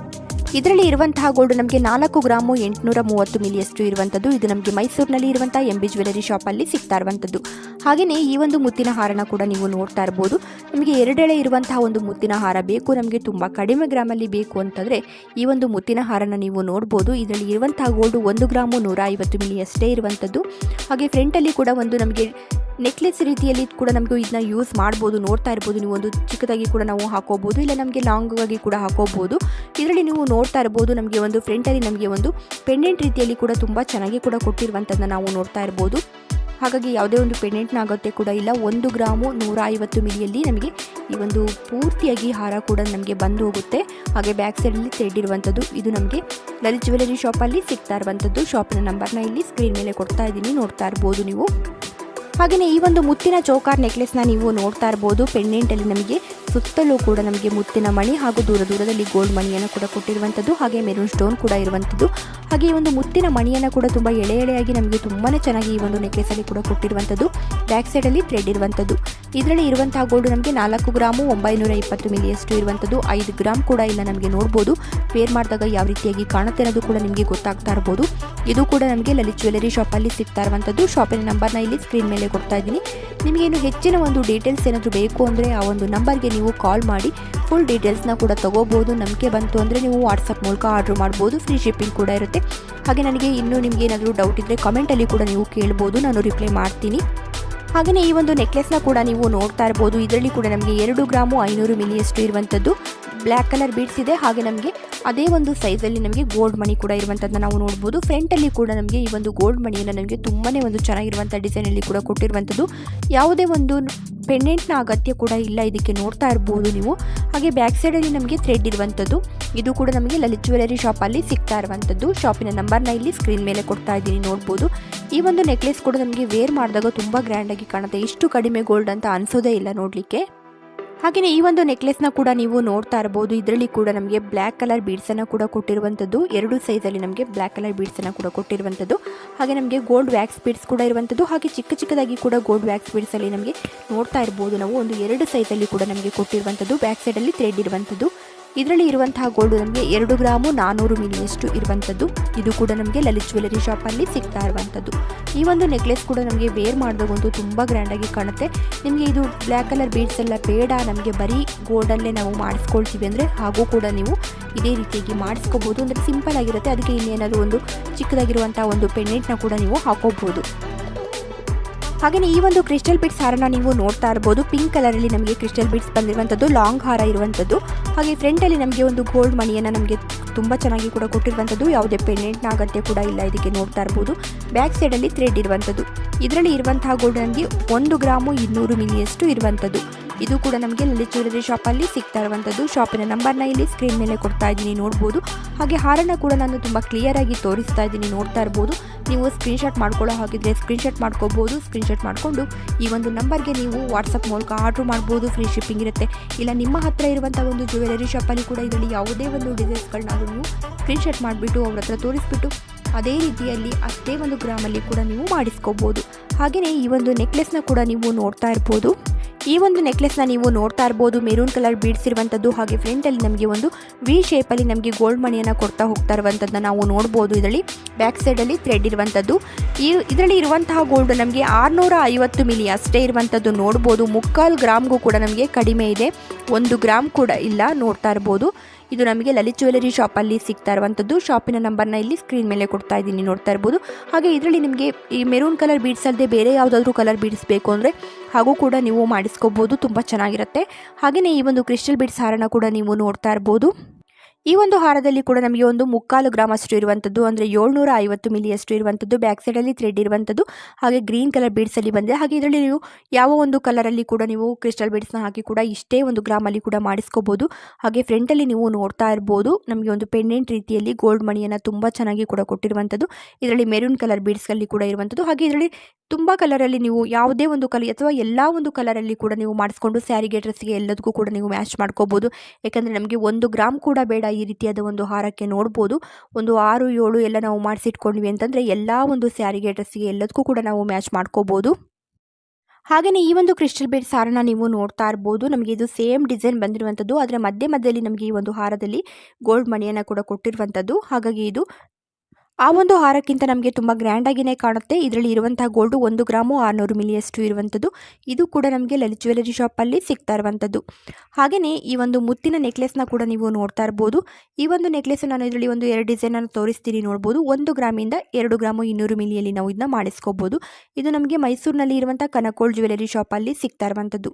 ಇದರಲ್ಲಿ ಇರುವಂತಹ ಗೋಲ್ಡ್ ನಮಗೆ ನಾಲ್ಕು ಗ್ರಾಮು ಎಂಟುನೂರ ಮೂವತ್ತು ಮಿಲಿಯಷ್ಟು ಇರುವಂಥದ್ದು ಇದು ನಮಗೆ ಮೈಸೂರಿನಲ್ಲಿ ಇರುವಂತಹ ಎಂ ಬಿ ಜ್ಯುವೆಲರಿ ಶಾಪಲ್ಲಿ ಸಿಗ್ತಾ ಇರುವಂಥದ್ದು ಹಾಗೆಯೇ ಈ ಒಂದು ಮುತ್ತಿನ ಹಾರನ ಕೂಡ ನೀವು ನೋಡ್ತಾ ಇರ್ಬೋದು. ನಮಗೆ ಎರಡೆಳೆ ಇರುವಂತಹ ಒಂದು ಮುತ್ತಿನ ಹಾರ ಬೇಕು, ನಮಗೆ ತುಂಬ ಕಡಿಮೆ ಗ್ರಾಮಲ್ಲಿ ಬೇಕು ಅಂತಂದರೆ ಈ ಒಂದು ಮುತ್ತಿನ ಹಾರನ ನೀವು ನೋಡ್ಬೋದು. ಇದರಲ್ಲಿ ಇರುವಂತಹ ಗೋಲ್ಡ್ ಒಂದು ಗ್ರಾಮು ನೂರ ಐವತ್ತು ಮಿಲಿ ಅಷ್ಟೇ ಇರುವಂಥದ್ದು ಹಾಗೆ ಫ್ರಂಟಲ್ಲಿ ಕೂಡ ಒಂದು ನಮಗೆ ನೆಕ್ಲೆಸ್ ರೀತಿಯಲ್ಲಿ ಕೂಡ ನಮಗೆ ಇದನ್ನ ಯೂಸ್ ಮಾಡ್ಬೋದು, ನೋಡ್ತಾ ಇರ್ಬೋದು. ನೀವು ಒಂದು ಚಿಕ್ಕದಾಗಿ ಕೂಡ ನಾವು ಹಾಕೋಬಹುದು ಇಲ್ಲ ನಮಗೆ ಲಾಂಗ್ ಆಗಿ ಕೂಡ ಹಾಕೋಬಹುದು ಇದರಲ್ಲಿ ನೀವು ನೋಡ್ತಾ ಇರ್ಬೋದು, ನಮಗೆ ಒಂದು ಫ್ರಂಟಲ್ಲಿ ನಮಗೆ ಒಂದು ಪೆಂಡೆಂಟ್ ರೀತಿಯಲ್ಲಿ ಕೂಡ ತುಂಬ ಚೆನ್ನಾಗಿ ಕೂಡ ಕೊಟ್ಟಿರುವಂಥದ್ದನ್ನ ನಾವು ನೋಡ್ತಾ ಇರ್ಬೋದು. ಹಾಗಾಗಿ ಯಾವುದೇ ಒಂದು ಪೆಂಡೆಂಟ್ನ ಆಗುತ್ತೆ ಕೂಡ ಇಲ್ಲ. ಒಂದು ಗ್ರಾಮು ನೂರ ಐವತ್ತು ಮಿಲಿಯಲ್ಲಿ ನಮಗೆ ಈ ಒಂದು ಪೂರ್ತಿಯಾಗಿ ಹಾರ ಕೂಡ ನಮಗೆ ಬಂದು ಹೋಗುತ್ತೆ. ಹಾಗೆ ಬ್ಯಾಕ್ ಸೈಡಲ್ಲಿ ಥ್ರೆಡ್ ಇರುವಂಥದ್ದು ಇದು ನಮಗೆ ಲಲಿತ್ ಜ್ಯುವೆಲರಿ ಶಾಪಲ್ಲಿ ಸಿಗ್ತಾ ಇರುವಂಥದ್ದು ಶಾಪಿನ ನಂಬರ್ನ ಇಲ್ಲಿ ಸ್ಕ್ರೀನ್ ಮೇಲೆ ಕೊಡ್ತಾ ಇದ್ದೀನಿ, ನೋಡ್ತಾ ಇರ್ಬೋದು ನೀವು. ಹಾಗೆಯೇ ಈ ಒಂದು ಮುತ್ತಿನ ಚೌಕಾರ್ ನೆಕ್ಲೆಸ್ನ ನೀವು ನೋಡ್ತಾ ಇರ್ಬೋದು. ಪೆಂಡೆಂಟಲ್ಲಿ ನಮಗೆ ಸುತ್ತಲೂ ಕೂಡ ನಮಗೆ ಮುತ್ತಿನ ಮಣಿ ಹಾಗೂ ದೂರ ದೂರದಲ್ಲಿ ಗೋಲ್ಡ್ ಮಣಿಯನ್ನು ಕೂಡ ಕೊಟ್ಟಿರುವಂಥದ್ದು, ಹಾಗೆ ಮೆರೂನ್ ಸ್ಟೋನ್ ಕೂಡ ಇರುವಂಥದ್ದು. ಹಾಗೆ ಈ ಒಂದು ಮುತ್ತಿನ ಮಣಿಯನ್ನು ಕೂಡ ತುಂಬ ಎಳೆ ಎಳೆಯಾಗಿ ನಮಗೆ ತುಂಬಾ ಚೆನ್ನಾಗಿ ಈ ಒಂದು ನೆಕ್ಲೆಸಲ್ಲಿ ಕೂಡ ಕೊಟ್ಟಿರುವಂಥದ್ದು. ಬ್ಯಾಕ್ ಸೈಡಲ್ಲಿ ಥ್ರೆಡ್ ಇರುವಂಥದ್ದು. ಇದರಲ್ಲಿ ಇರುವಂತಹ ಗೋಲ್ಡ್ ನಮಗೆ ನಾಲ್ಕು ಗ್ರಾಮು, ಒಂಬೈನೂರ ಇಪ್ಪತ್ತು ಮಿಲಿಯಷ್ಟು ಇರುವಂಥದ್ದು. ಐದು ಗ್ರಾಮ್ ಕೂಡ ಇಲ್ಲ ನಮಗೆ ನೋಡ್ಬೋದು. ವೇರ್ ಮಾಡಿದಾಗ ಯಾವ ರೀತಿಯಾಗಿ ಕಾಣುತ್ತೆ ಅನ್ನೋದು ಕೂಡ ನಿಮಗೆ ಗೊತ್ತಾಗ್ತಾ ಇರ್ಬೋದು. ಇದು ಕೂಡ ನಮಗೆ ಲಲಿತ್ ಜ್ಯುವೆಲರಿ ಶಾಪಲ್ಲಿ ಸಿಗ್ತಾ ಇರುವಂಥದ್ದು ಶಾಪಿನ ನಂಬರ್ನ ಇಲ್ಲಿ ಸ್ಕ್ರೀನ್ ಮೇಲೆ ಕೊಡ್ತಾ ಇದ್ದೀನಿ. ನಿಮಗೇನು ಹೆಚ್ಚಿನ ಒಂದು ಡೀಟೇಲ್ಸ್ ಏನಾದರೂ ಬೇಕು ಅಂದರೆ ಆ ಒಂದು ನಂಬರ್ಗೆ ನೀವು ಕಾಲ್ ಮಾಡಿ. ಫುಲ್ ಡೀಟೇಲ್ಸ್ನ ಕೂಡ ತಗೋಬೋದು. ನಂಬಿಕೆ ಬಂತು ಅಂದರೆ ನೀವು ವಾಟ್ಸಪ್ ಮೂಲಕ ಆರ್ಡ್ರ್ ಮಾಡ್ಬೋದು. ಫ್ರೀ ಶಿಪ್ಪಿಂಗ್ ಕೂಡ ಇರುತ್ತೆ. ಹಾಗೆ ನನಗೆ ಇನ್ನೂ ನಿಮಗೆ ಏನಾದರೂ ಡೌಟ್ ಇದ್ದರೆ ಕಮೆಂಟಲ್ಲಿ ಕೂಡ ನೀವು ಕೇಳ್ಬೋದು. ನಾನು ರಿಪ್ಲೈ ಮಾಡ್ತೀನಿ. ಹಾಗೆಯೇ ಈ ಒಂದು ನೆಕ್ಲೆಸ್ನ ಕೂಡ ನೀವು ನೋಡ್ತಾ ಇರ್ಬೋದು. ಇದರಲ್ಲಿ ಕೂಡ ನಮಗೆ ಎರಡು ಗ್ರಾಮು ಐನೂರು ಮಿಲಿಯಷ್ಟು ಇರುವಂಥದ್ದು ಬ್ಲ್ಯಾಕ್ ಕಲರ್ ಬೀಡ್ಸ್ ಇದೆ. ಹಾಗೆ ನಮಗೆ ಅದೇ ಒಂದು ಅಲ್ಲಿ ನಮಗೆ ಗೋಲ್ಡ್ ಮಣಿ ಕೂಡ ಇರುವಂಥದ್ದನ್ನ ನಾವು ನೋಡಬಹುದು ಫ್ರಂಟ್ ಅಲ್ಲಿ ಕೂಡ ನಮಗೆ ಈ ಒಂದು ಗೋಲ್ಡ್ ಮಣಿಯನ್ನು ನಮಗೆ ತುಂಬಾನೇ ಒಂದು ಚೆನ್ನಾಗಿರುವಂಥ ಡಿಸೈನಲ್ಲಿ ಕೂಡ ಕೊಟ್ಟಿರುವಂಥದ್ದು ಯಾವುದೇ ಒಂದು ಪೆಂಡೆಂಟ್ನ ಅಗತ್ಯ ಕೂಡ ಇಲ್ಲ ಇದಕ್ಕೆ ನೋಡ್ತಾ ಇರ್ಬೋದು ನೀವು. ಹಾಗೆ ಬ್ಯಾಕ್ ಸೈಡಲ್ಲಿ ನಮಗೆ ಥ್ರೆಡ್ ಇರುವಂಥದ್ದು ಇದು ಕೂಡ ನಮಗೆ ಲಲಿತ್ ಜ್ಯುವೆಲರಿ ಶಾಪಲ್ಲಿ ಸಿಗ್ತಾ ಇರುವಂಥದ್ದು ಶಾಪಿನ ನಂಬರ್ನ ಇಲ್ಲಿ ಸ್ಕ್ರೀನ್ ಮೇಲೆ ಕೊಡ್ತಾ ಇದ್ದೀನಿ ನೋಡಬಹುದು ಈ ಒಂದು ನೆಕ್ಲೆಸ್ ಕೂಡ ನಮಗೆ ವೇರ್ ಮಾಡಿದಾಗ ತುಂಬ ಗ್ರ್ಯಾಂಡಾಗಿ ಕಾಣುತ್ತೆ. ಇಷ್ಟು ಕಡಿಮೆ ಗೋಲ್ಡ್ ಅಂತ ಅನ್ಸೋದೇ ಇಲ್ಲ ನೋಡಲಿಕ್ಕೆ. ಹಾಗೆಯೇ ಈ ಒಂದು ನೆಕ್ಲೆಸ್ನ ಕೂಡ ನೀವು ನೋಡ್ತಾ ಇರಬಹುದು. ಇದರಲ್ಲಿ ಕೂಡ ನಮಗೆ ಬ್ಲ್ಯಾಕ್ ಕಲರ್ ಬೀಡ್ಸನ್ನು ಕೂಡ ಕೊಟ್ಟಿರುವಂಥದ್ದು ಎರಡು ಸೈಜಲ್ಲಿ ನಮಗೆ ಬ್ಲ್ಯಾಕ್ ಕಲರ್ ಬೀಡ್ಸನ್ನು ಕೂಡ ಕೊಟ್ಟಿರುವಂಥದ್ದು ಹಾಗೆ ನಮಗೆ ಗೋಲ್ಡ್ ವ್ಯಾಕ್ಸ್ ಬೀಡ್ಸ್ ಕೂಡ ಇರುವಂಥದ್ದು ಹಾಗೆ ಚಿಕ್ಕ ಚಿಕ್ಕದಾಗಿ ಕೂಡ ಗೋಲ್ಡ್ ವ್ಯಾಕ್ಸ್ ಬೀಡ್ಸಲ್ಲಿ ನಮಗೆ ನೋಡ್ತಾ ಇರ್ಬೋದು ನಾವು. ಒಂದು ಎರಡು ಸೈಜಲ್ಲಿ ಕೂಡ ನಮಗೆ ಕೊಟ್ಟಿರುವಂಥದ್ದು ಬ್ಯಾಕ್ ಸೈಡಲ್ಲಿ ಥ್ರೆಡ್ ಇರುವಂಥದ್ದು ಇದರಲ್ಲಿ ಇರುವಂತಹ ಗೋಲ್ಡ್ ನಮಗೆ ಎರಡು ಗ್ರಾಮು ನಾನ್ನೂರು ಮಿಲಿಯಷ್ಟು ಇರುವಂಥದ್ದು. ಇದು ಕೂಡ ನಮಗೆ ಲಲಿತ್ ಜ್ಯುವೆಲರಿ ಶಾಪಲ್ಲಿ ಸಿಗ್ತಾ ಇರುವಂಥದ್ದು. ಈ ಒಂದು ನೆಕ್ಲೆಸ್ ಕೂಡ ನಮಗೆ ವೇರ್ ಮಾಡಿದಾಗಂತೂ ತುಂಬ ಗ್ರ್ಯಾಂಡಾಗಿ ಕಾಣುತ್ತೆ. ನಿಮಗೆ ಇದು ಬ್ಲ್ಯಾಕ್ ಕಲರ್ ಬೀಡ್ಸ್ ಎಲ್ಲ ಬೇಡ, ನಮಗೆ ಬರೀ ಗೋಲ್ಡಲ್ಲೇ ನಾವು ಮಾಡಿಸ್ಕೊಳ್ತೀವಿ ಅಂದರೆ ಹಾಗೂ ಕೂಡ ನೀವು ಇದೇ ರೀತಿಯಾಗಿ ಮಾಡಿಸ್ಕೋಬೋದು. ಅಂದರೆ ಸಿಂಪಲ್ ಆಗಿರುತ್ತೆ. ಅದಕ್ಕೆ ಇನ್ನೇನಾದರೂ ಒಂದು ಚಿಕ್ಕದಾಗಿರುವಂಥ ಒಂದು ಪೆಂಡೆಂಟ್ನ ಕೂಡ ನೀವು ಹಾಕೋಬೋದು. ಹಾಗೆಯೇ ಈ ಒಂದು ಕ್ರಿಸ್ಟಲ್ ಬಿಡ್ಸ್ ಹಾರನ ನೀವು ನೋಡ್ತಾ ಇರ್ಬೋದು. ಪಿಂಕ್ ಕಲರಲ್ಲಿ ನಮಗೆ ಕ್ರಿಸ್ಟಲ್ ಬಿಡ್ಸ್ ಬಂದಿರುವಂಥದ್ದು ಲಾಂಗ್ ಹಾರ ಇರುವಂಥದ್ದು. ಹಾಗೆ ಫ್ರಂಟಲ್ಲಿ ನಮಗೆ ಒಂದು ಗೋಲ್ಡ್ ಮಣಿಯನ್ನು ನಮಗೆ ತುಂಬ ಚೆನ್ನಾಗಿ ಕೂಡ ಕೊಟ್ಟಿರುವಂಥದ್ದು. ಯಾವುದೇ ಪೆಂಡೆಂಟ್ನ ಅಗತ್ಯ ಕೂಡ ಇಲ್ಲ ಇದಕ್ಕೆ ನೋಡ್ತಾ ಇರ್ಬೋದು. ಬ್ಯಾಕ್ ಸೈಡಲ್ಲಿ ಥ್ರೆಡ್ ಇರುವಂಥದ್ದು. ಇದರಲ್ಲಿ ಇರುವಂತಹ ಗೋಲ್ಡ್ ನಮಗೆ ಒಂದು ಗ್ರಾಮು ಇನ್ನೂರು ಮಿಲಿಯಷ್ಟು ಇರುವಂಥದ್ದು. ಇದು ಕೂಡ ನಮಗೆ ಲಲಿತ್ ಜ್ಯುವೆಲರಿ ಶಾಪಲ್ಲಿ ಸಿಗ್ತಾ ಇರುವಂಥದ್ದು ಶಾಪಿನ ನಂಬರ್ನ ಇಲ್ಲಿ ಸ್ಕ್ರೀನ್ ಮೇಲೆ ಕೊಡ್ತಾ ಇದ್ದೀನಿ, ನೋಡ್ಬೋದು. ಹಾಗೆ ಹಾರನ ಕೂಡ ನಾನು ತುಂಬ ಕ್ಲಿಯರಾಗಿ ತೋರಿಸ್ತಾ ಇದ್ದೀನಿ, ನೋಡ್ತಾ ಇರ್ಬೋದು. ನೀವು ಸ್ಕ್ರೀನ್ಶಾಟ್ ಮಾಡ್ಕೊಳ್ಳೋ ಹಾಗಿದ್ರೆ ಸ್ಕ್ರೀನ್ಶಾಟ್ ಮಾಡ್ಕೋಬೋದು ಸ್ಕ್ರೀನ್ಶಾಟ್ ಮಾಡಿಕೊಂಡು ಈ ಒಂದು ನಂಬರ್ಗೆ ನೀವು ವಾಟ್ಸಪ್ ಮೂಲಕ ಆರ್ಡ್ರ್ ಮಾಡ್ಬೋದು ಫ್ರೀ ಶಿಪ್ಪಿಂಗ್ ಇರುತ್ತೆ. ಇಲ್ಲ, ನಿಮ್ಮ ಹತ್ರ ಇರುವಂಥ ಒಂದು ಜ್ಯುವೆಲರಿ ಶಾಪಲ್ಲಿ ಕೂಡ ಇದರಲ್ಲಿ ಯಾವುದೇ ಒಂದು ಡಿಸೈನ್ಸ್ಗಳನ್ನಾದರೂ ನೀವು ಸ್ಕ್ರೀನ್ಶಾಟ್ ಮಾಡಿಬಿಟ್ಟು ಅವ್ರ ಹತ್ರ ತೋರಿಸ್ಬಿಟ್ಟು ಅದೇ ರೀತಿಯಲ್ಲಿ ಅಷ್ಟೇ ಒಂದು ಗ್ರಾಮಲ್ಲಿ ಕೂಡ ನೀವು ಮಾಡಿಸ್ಕೋಬೋದು. ಹಾಗೆಯೇ ಈ ಒಂದು ನೆಕ್ಲೆಸ್ನ ಕೂಡ ನೀವು ನೋಡ್ತಾ ಇರ್ಬೋದು. ಈ ಒಂದು ನೆಕ್ಲೆಸ್ನ ನೀವು ನೋಡ್ತಾ ಇರ್ಬೋದು. ಮೆರೂನ್ ಕಲರ್ ಬೀಡ್ಸ್ ಇರುವಂತದ್ದು ಹಾಗೆ ಫ್ರಂಟಲ್ಲಿ ನಮಗೆ ಒಂದು ವಿ ಶೇಪ್ ಅಲ್ಲಿ ನಮಗೆ ಗೋಲ್ಡ್ ಮಣಿಯನ್ನು ಕೊಡ್ತಾ ಹೋಗ್ತಾ ಇರುವಂತದ್ದನ್ನ ನಾವು ನೋಡಬಹುದು ಇದರಲ್ಲಿ. ಬ್ಯಾಕ್ ಸೈಡ್ ಅಲ್ಲಿ ಥ್ರೆಡ್ ಇರುವಂತದ್ದು. ಈ ಇದರಲ್ಲಿ ಇರುವಂತಹ ಗೋಲ್ಡ್ ನಮಗೆ ಆರುನೂರ ಐವತ್ತು ಮಿಲಿ ಅಷ್ಟೇ ಇರುವಂತದ್ದು ನೋಡಬಹುದು ಮುಕ್ಕಾಲು ಗ್ರಾಮ್ಗೂ ಕೂಡ ನಮಗೆ ಕಡಿಮೆ ಇದೆ. ಒಂದು ಗ್ರಾಮ್ ಕೂಡ ಇಲ್ಲ ನೋಡ್ತಾ ಇರ್ಬೋದು. ಇದು ನಮಗೆ ಲಲಿತ್ ಜ್ಯುವೆಲರಿ ಶಾಪಲ್ಲಿ ಸಿಗ್ತಾ ಇರುವಂಥದ್ದು. ಶಾಪಿನ ನಂಬರ್ನ ಇಲ್ಲಿ ಸ್ಕ್ರೀನ್ ಮೇಲೆ ಕೊಡ್ತಾ ಇದ್ದೀನಿ, ನೋಡ್ತಾ ಇರ್ಬೋದು. ಹಾಗೆ ಇದರಲ್ಲಿ ನಿಮಗೆ ಈ ಮೆರೂನ್ ಕಲರ್ ಬೀಡ್ಸ್ ಅಲ್ಲದೆ ಬೇರೆ ಯಾವುದಾದ್ರೂ ಕಲರ್ ಬೀಡ್ಸ್ ಬೇಕು ಅಂದರೆ ಹಾಗೂ ಕೂಡ ನೀವು ಮಾಡಿಸ್ಕೋಬೋದು, ತುಂಬ ಚೆನ್ನಾಗಿರುತ್ತೆ. ಹಾಗೆಯೇ ಈ ಒಂದು ಕ್ರಿಸ್ಟಲ್ ಬೀಡ್ಸ್ ಹಾರನ ಕೂಡ ನೀವು ನೋಡ್ತಾ ಇರ್ಬೋದು. ಈ ಒಂದು ಹಾರದಲ್ಲಿ ಕೂಡ ನಮಗೆ ಒಂದು ಮುಕ್ಕಾಲು ಗ್ರಾಮ್ ಅಷ್ಟು ಇರುವಂಥದ್ದು, ಅಂದರೆ ಏಳ್ನೂರ ಐವತ್ತು ಮಿಲಿಯಷ್ಟು ಇರುವಂಥದ್ದು, ಬ್ಯಾಕ್ ಸೈಡಲ್ಲಿ ಥ್ರೆಡ್ ಇರುವಂಥದ್ದು, ಹಾಗೆ ಗ್ರೀನ್ ಕಲರ್ ಬೀಡ್ಸಲ್ಲಿ ಬಂದಿದೆ. ಹಾಗೆ ಇದರಲ್ಲಿ ನೀವು ಯಾವ ಒಂದು ಕಲರಲ್ಲಿ ಕೂಡ ನೀವು ಕ್ರಿಸ್ಟಲ್ ಬೀಡ್ಸ್ನ ಹಾಕಿ ಕೂಡ ಇಷ್ಟೇ ಒಂದು ಗ್ರಾಮಲ್ಲಿ ಕೂಡ ಮಾಡಿಸ್ಕೋಬೋದು. ಹಾಗೆ ಫ್ರಂಟಲ್ಲಿ ನೀವು ನೋಡ್ತಾ ಇರ್ಬೋದು, ನಮಗೆ ಒಂದು ಪೆಂಡೆಂಟ್ ರೀತಿಯಲ್ಲಿ ಗೋಲ್ಡ್ ಮಣಿಯನ್ನು ತುಂಬ ಚೆನ್ನಾಗಿ ಕೂಡ ಕೊಟ್ಟಿರುವಂಥದ್ದು. ಇದರಲ್ಲಿ ಮೆರೂನ್ ಕಲರ್ ಬೀಡ್ಸ್ಗಳಲ್ಲಿ ಕೂಡ ಇರುವಂಥದ್ದು. ಹಾಗೆ ಇದರಲ್ಲಿ ತುಂಬ ಕಲರಲ್ಲಿ ನೀವು ಯಾವುದೇ ಒಂದು ಕಲರ್ ಅಥವಾ ಎಲ್ಲ ಒಂದು ಕಲರಲ್ಲಿ ಕೂಡ ನೀವು ಮಾಡಿಸ್ಕೊಂಡು ಸ್ಯಾರಿಗೆ ಡ್ರೆಸ್ಗೆ ಎಲ್ಲದಕ್ಕೂ ಕೂಡ ನೀವು ಮ್ಯಾಚ್ ಮಾಡ್ಕೋಬೋದು. ಯಾಕಂದರೆ ನಮಗೆ ಒಂದು ಗ್ರಾಮ್ ಕೂಡ ಬೇಡ ಈ ರೀತಿಯಾದ ಒಂದು ಹಾರಕ್ಕೆ ನೋಡ್ಬೋದು. ಒಂದು ಆರು, ಏಳು ಎಲ್ಲ ನಾವು ಮಾಡಿಸಿಟ್ಕೊಂಡ್ವಿ ಅಂತಂದರೆ ಎಲ್ಲ ಒಂದು ಸ್ಯಾರಿಗೆ, ಡ್ರೆಸ್ಸಿಗೆ ಎಲ್ಲದಕ್ಕೂ ಕೂಡ ನಾವು ಮ್ಯಾಚ್ ಮಾಡ್ಕೋಬೋದು. ಹಾಗೆಯೇ ಈ ಒಂದು ಕ್ರಿಸ್ಟಲ್ ಬೇಡ್ ಸಾರನ್ನ ನೀವು ನೋಡ್ತಾ ಇರ್ಬೋದು. ನಮಗೆ ಇದು ಸೇಮ್ ಡಿಸೈನ್ ಬಂದಿರುವಂಥದ್ದು ಅದರ ಮಧ್ಯೆ ಮಧ್ಯದಲ್ಲಿ ನಮಗೆ ಈ ಒಂದು ಹಾರದಲ್ಲಿ ಗೋಲ್ಡ್ ಮಣಿಯನ್ನು ಕೂಡ ಕೊಟ್ಟಿರುವಂಥದ್ದು. ಹಾಗಾಗಿ ಇದು ಆ ಒಂದು ಹಾರಕ್ಕಿಂತ ನಮಗೆ ತುಂಬ ಆಗಿನೇ ಕಾಣುತ್ತೆ. ಇದರಲ್ಲಿ ಇರುವಂತಹ ಗೋಲ್ಡು ಒಂದು ಗ್ರಾಮು ಆರುನೂರು ಮಿಲಿಯಷ್ಟು ಇರುವಂಥದ್ದು. ಇದು ಕೂಡ ನಮಗೆ ಲಲಿತ್ ಜ್ಯುವೆಲರಿ ಶಾಪಲ್ಲಿ ಸಿಗ್ತಾ ಇರುವಂಥದ್ದು. ಹಾಗೆಯೇ ಈ ಒಂದು ಮುತ್ತಿನ ನೆಕ್ಲೆಸ್ನ ಕೂಡ ನೀವು ನೋಡ್ತಾ ಇರ್ಬೋದು. ಈ ಒಂದು ನೆಕ್ಲೆಸ್ ನಾನು ಇದರಲ್ಲಿ ಒಂದು ಎರಡು ಡಿಸೈನನ್ನು ತೋರಿಸ್ತೀನಿ ನೋಡ್ಬೋದು. ಒಂದು ಗ್ರಾಮಿಂದ ಎರಡು ಗ್ರಾಮು ಇನ್ನೂರು ಮಿಲಿಯಲ್ಲಿ ನಾವು ಇದನ್ನ ಮಾಡಿಸ್ಕೋಬೋದು. ಇದು ನಮಗೆ ಮೈಸೂರಿನಲ್ಲಿ ಇರುವಂಥ ಕನಕೋಳ್ ಜ್ಯುವೆಲರಿ ಶಾಪಲ್ಲಿ ಸಿಗ್ತಾ ಇರುವಂಥದ್ದು.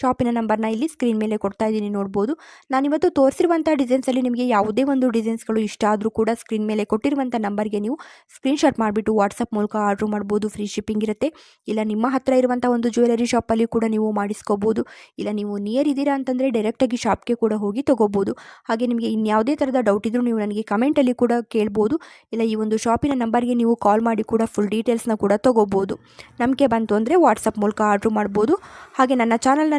ಶಾಪಿನ ನಂಬರ್ನ ಇಲ್ಲಿ ಸ್ಕ್ರೀನ್ ಮೇಲೆ ಕೊಡ್ತಾ ಇದ್ದೀನಿ, ನೋಡ್ಬೋದು. ನಾನಿವತ್ತು ತೋರಿಸಿರುವಂಥ ಡಿಸೈನ್ಸಲ್ಲಿ ನಿಮಗೆ ಯಾವುದೇ ಒಂದು ಡಿಸೈನ್ಸ್ಗಳು ಇಷ್ಟ ಆದರೂ ಕೂಡ ಸ್ಕ್ರೀನ್ ಮೇಲೆ ಕೊಟ್ಟಿರುವಂಥ ನಂಬರ್ಗೆ ನೀವು ಸ್ಕ್ರೀನ್ಶಾಟ್ ಮಾಡಿಬಿಟ್ಟು ವಾಟ್ಸಪ್ ಮೂಲಕ ಆರ್ಡ್ರ್ ಮಾಡ್ಬೋದು, ಫ್ರೀ ಶಿಪ್ಪಿಂಗ್ ಇರುತ್ತೆ. ಇಲ್ಲ ನಿಮ್ಮ ಹತ್ರ ಇರುವಂಥ ಒಂದು ಜ್ಯುವೆಲರಿ ಶಾಪಲ್ಲಿ ಕೂಡ ನೀವು ಮಾಡಿಸ್ಕೋಬೋದು. ಇಲ್ಲ ನೀವು ನಿಯರ್ ಇದ್ದೀರಾ ಅಂತಂದರೆ ಡೈರೆಕ್ಟಾಗಿ ಶಾಪ್ಗೆ ಕೂಡ ಹೋಗಿ ತೊಗೋಬೋದು. ಹಾಗೆ ನಿಮಗೆ ಇನ್ಯಾವುದೇ ಥರದ ಡೌಟ್ ಇದ್ದರೂ ನೀವು ನನಗೆ ಕಮೆಂಟಲ್ಲಿ ಕೂಡ ಕೇಳ್ಬೋದು. ಇಲ್ಲ ಈ ಒಂದು ಶಾಪಿನ ನಂಬರ್ಗೆ ನೀವು ಕಾಲ್ ಮಾಡಿ ಕೂಡ ಫುಲ್ ಡೀಟೇಲ್ಸ್ನ ಕೂಡ ತೊಗೋಬೋದು. ನಮಗೆ ಬಂತು ಅಂದರೆ ವಾಟ್ಸಪ್ ಮೂಲಕ ಆರ್ಡ್ರ್ ಮಾಡ್ಬೋದು. ಹಾಗೆ ನನ್ನ ಚಾನಲ್ನ